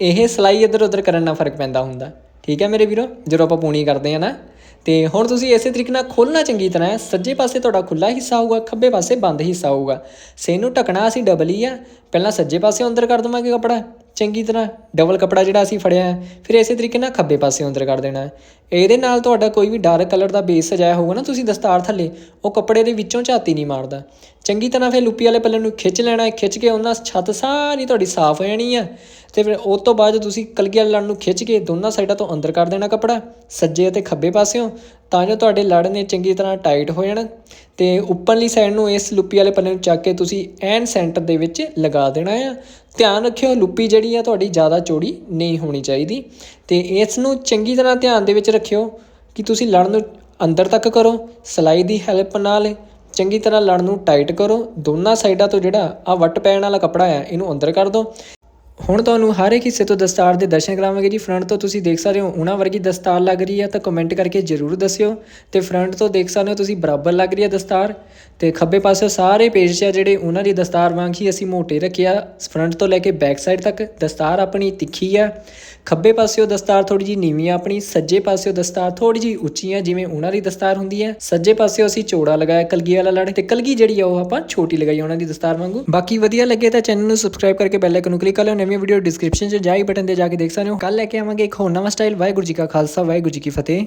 A: ਇਹ ਸਲਾਈ ਇੱਧਰ ਉੱਧਰ ਕਰਨ ਨਾਲ ਫ਼ਰਕ ਪੈਂਦਾ ਹੁੰਦਾ, ਠੀਕ ਹੈ ਮੇਰੇ ਵੀਰੋ? ਜਦੋਂ ਆਪਾਂ ਪੂਣੀ ਕਰਦੇ ਆ ਨਾ ਤੇ ਹੁਣ ਤੁਸੀਂ ਇਸੇ ਤਰੀਕੇ ਨਾਲ ਖੋਲਣਾ ਚੰਗੀ ਤਰ੍ਹਾਂ ਹੈ। ਸੱਜੇ ਪਾਸੇ ਤੁਹਾਡਾ ਖੁੱਲਾ ਹਿੱਸਾ ਹੋਊਗਾ, ਖੱਬੇ ਪਾਸੇ ਬੰਦ ਹਿੱਸਾ ਹੋਊਗਾ। ਸੇ ਨੂੰ ਢਕਣਾ ਅਸੀਂ ਡਬਲ ਹੀ ਆ। ਪਹਿਲਾਂ ਸੱਜੇ ਪਾਸੇ ਅੰਦਰ ਕਰ ਦਵਾਂਗੇ ਕਪੜਾ, ਚੰਗੀ ਤਰ੍ਹਾਂ ਡਬਲ ਕਪੜਾ ਜਿਹੜਾ ਅਸੀਂ ਫੜਿਆ ਹੈ। ਫਿਰ ਇਸੇ ਤਰੀਕੇ ਨਾਲ ਖੱਬੇ ਪਾਸੇ ਅੰਦਰ ਕਰ ਦੇਣਾ ਹੈ। ਇਹਦੇ ਨਾਲ ਤੁਹਾਡਾ ਕੋਈ ਵੀ ਡਾਰਕ ਕਲਰ ਦਾ ਬੇਸ ਸਜਾਇਆ ਹੋਊਗਾ ਨਾ ਤੁਸੀਂ ਦਸਤਾਰ ਥੱਲੇ, ਉਹ ਕੱਪੜੇ ਦੇ ਵਿੱਚੋਂ ਝਾਤੀ ਨਹੀਂ ਮਾਰਦਾ। ਚੰਗੀ ਤਰ੍ਹਾਂ ਫਿਰ ਲੁੱਪੀ ਵਾਲੇ ਪੱਲੇ ਨੂੰ ਖਿੱਚ ਲੈਣਾ ਹੈ। ਖਿੱਚ ਕੇ ਉਹਨਾਂ ਛੱਤ ਸਾਰੀ ਤੁਹਾਡੀ ਸਾਫ਼ ਹੋ ਜਾਣੀ ਆ। ਤੇ ਫਿਰ ਉਸ ਤੋਂ ਬਾਅਦ ਤੁਸੀਂ ਕਲਗੀ ਵਾਲੇ ਲੜ ਨੂੰ ਖਿੱਚ ਕੇ ਦੋਨਾਂ ਸਾਈਡਾਂ ਤੋਂ ਅੰਦਰ ਕਰ ਦੇਣਾ ਕੱਪੜਾ, ਸੱਜੇ ਅਤੇ ਖੱਬੇ ਪਾਸਿਓਂ, ਤਾਂ ਜੋ ਤੁਹਾਡੇ ਲੜ ਨੇ ਚੰਗੀ ਤਰ੍ਹਾਂ ਟਾਈਟ ਹੋ ਜਾਣ ਤੇ ਉੱਪਰਲੀ ਸਾਈਡ ਨੂੰ ਇਸ ਲੁੱਪੀ ਵਾਲੇ ਪੱਲੇ ਨੂੰ ਚੱਕ ਕੇ ਤੁਸੀਂ ਐਨ ਸੈਂਟਰ ਦੇ ਵਿੱਚ ਲਗਾ ਦੇਣਾ ਆ। ਧਿਆਨ ਰੱਖਿਓ ਲੁੱਪੀ ਜਿਹੜੀ ਆ ਤੁਹਾਡੀ ਜ਼ਿਆਦਾ ਚੌੜੀ ਨਹੀਂ ਹੋਣੀ ਚਾਹੀਦੀ ਤੇ ਇਸ ਨੂੰ ਚੰਗੀ ਤਰ੍ਹਾਂ ਧਿਆਨ ਦੇ ਵਿੱਚ ਰੱਖਿਓ ਕਿ ਤੁਸੀਂ ਲੜ ਨੂੰ ਅੰਦਰ ਤੱਕ ਕਰੋ, ਸਲਾਈ ਦੀ ਹੈਲਪ ਨਾਲ ਚੰਗੀ ਤਰ੍ਹਾਂ ਲੜ ਨੂੰ ਟਾਈਟ ਕਰੋ, ਦੋਨਾਂ ਸਾਈਡਾਂ ਤੋਂ ਜਿਹੜਾ ਆ ਵੱਟ ਪੈਣ ਵਾਲਾ ਕੱਪੜਾ ਆ, ਇਹਨੂੰ ਅੰਦਰ ਕਰ ਦਿਓ। ਹੁਣ ਤੁਹਾਨੂੰ ਹਰ ਇੱਕ ਹਿੱਸੇ ਤੋਂ ਦਸਤਾਰ ਦੇ ਦਰਸ਼ਨ ਕਰਾਵਾਂਗੇ ਜੀ। ਫਰੰਟ ਤੋਂ ਤੁਸੀਂ ਦੇਖ ਸਕਦੇ ਹੋ, ਉਹਨਾਂ ਵਰਗੀ ਦਸਤਾਰ ਲੱਗ ਰਹੀ ਹੈ। ਤਾਂ ਕਮੈਂਟ ਕਰਕੇ ਜਰੂਰ ਦੱਸਿਓ। ਤੇ ਫਰੰਟ ਤੋਂ ਦੇਖ ਸਕਦੇ ਹੋ, ਤੁਸੀਂ ਬਰਾਬਰ ਲੱਗ ਰਹੀ ਹੈ ਦਸਤਾਰ। ਤੇ ਖੱਬੇ ਪਾਸੇ ਸਾਰੇ ਪੇਜ ਆ ਜਿਹੜੇ ਉਹਨਾਂ ਦੀ ਦਸਤਾਰ ਵਾਂਗ ਹੀ ਅਸੀਂ ਮੋਟੇ ਰੱਖਿਆ ਫਰੰਟ ਤੋਂ ਲੈ ਕੇ ਬੈਕ ਸਾਈਡ ਤੱਕ ਦਸਤਾਰ ਆਪਣੀ ਤਿੱਖੀ ਆ। ਖੱਬੇ ਪਾਸਿਓ ਦਸਤਾਰ ਥੋੜੀ ਜੀ ਨੀਵੀਂ ਆ ਆਪਣੀ। ਸੱਜੇ ਪਾਸਿਓ ਦਸਤਾਰ ਥੋੜੀ ਜੀ ਉੱਚੀ ਆ, ਜਿਵੇਂ ਉਹਨਾਂ ਦੀ ਦਸਤਾਰ ਹੁੰਦੀ ਹੈ। ਸੱਜੇ ਪਾਸਿਓ ਅਸੀਂ ਚੌੜਾ ਲਗਾਇਆ, ਕਲਗੀ ਵਾਲਾ ਲੜ। ਤੇ ਕਲਗੀ ਜਿਹੜੀ ਆ, ਉਹ ਆਪਾਂ ਛੋਟੀ ਲਗਾਈ ਉਹਨਾਂ ਦੀ ਦਸਤਾਰ ਵਾਂਗੂ। ਬਾਕੀ ਵਧੀਆ ਲੱਗੇ ਤਾਂ ਚੈਨਲ ਨੂੰ ਸਬਸਕ੍ਰਾਈਬ ਕਰਕੇ ਬੈਲ ਆਈਕਨ ਨੂੰ ਕਲਿੱਕ ਕਰ ਲਿਓ। ਨਵੀਂ ਵੀਡੀਓ ਡਿਸਕ੍ਰਿਪਸ਼ਨ 'ਚ ਜਾਈ ਬਟਨ ਤੇ ਜਾ ਕੇ ਦੇਖ ਸਕਦੇ ਹੋ। ਕੱਲ ਲੈ ਕੇ ਆਵਾਂਗੇ ਇੱਕ ਹੋਰ ਨਵਾਂ ਸਟਾਈਲ ਵਾਹਿਗੁਰੂ ਜੀ ਕਾ ਖਾਲਸਾ, ਵਾਹਿਗੁਰੂ ਜੀ ਕੀ ਫਤਿਹ।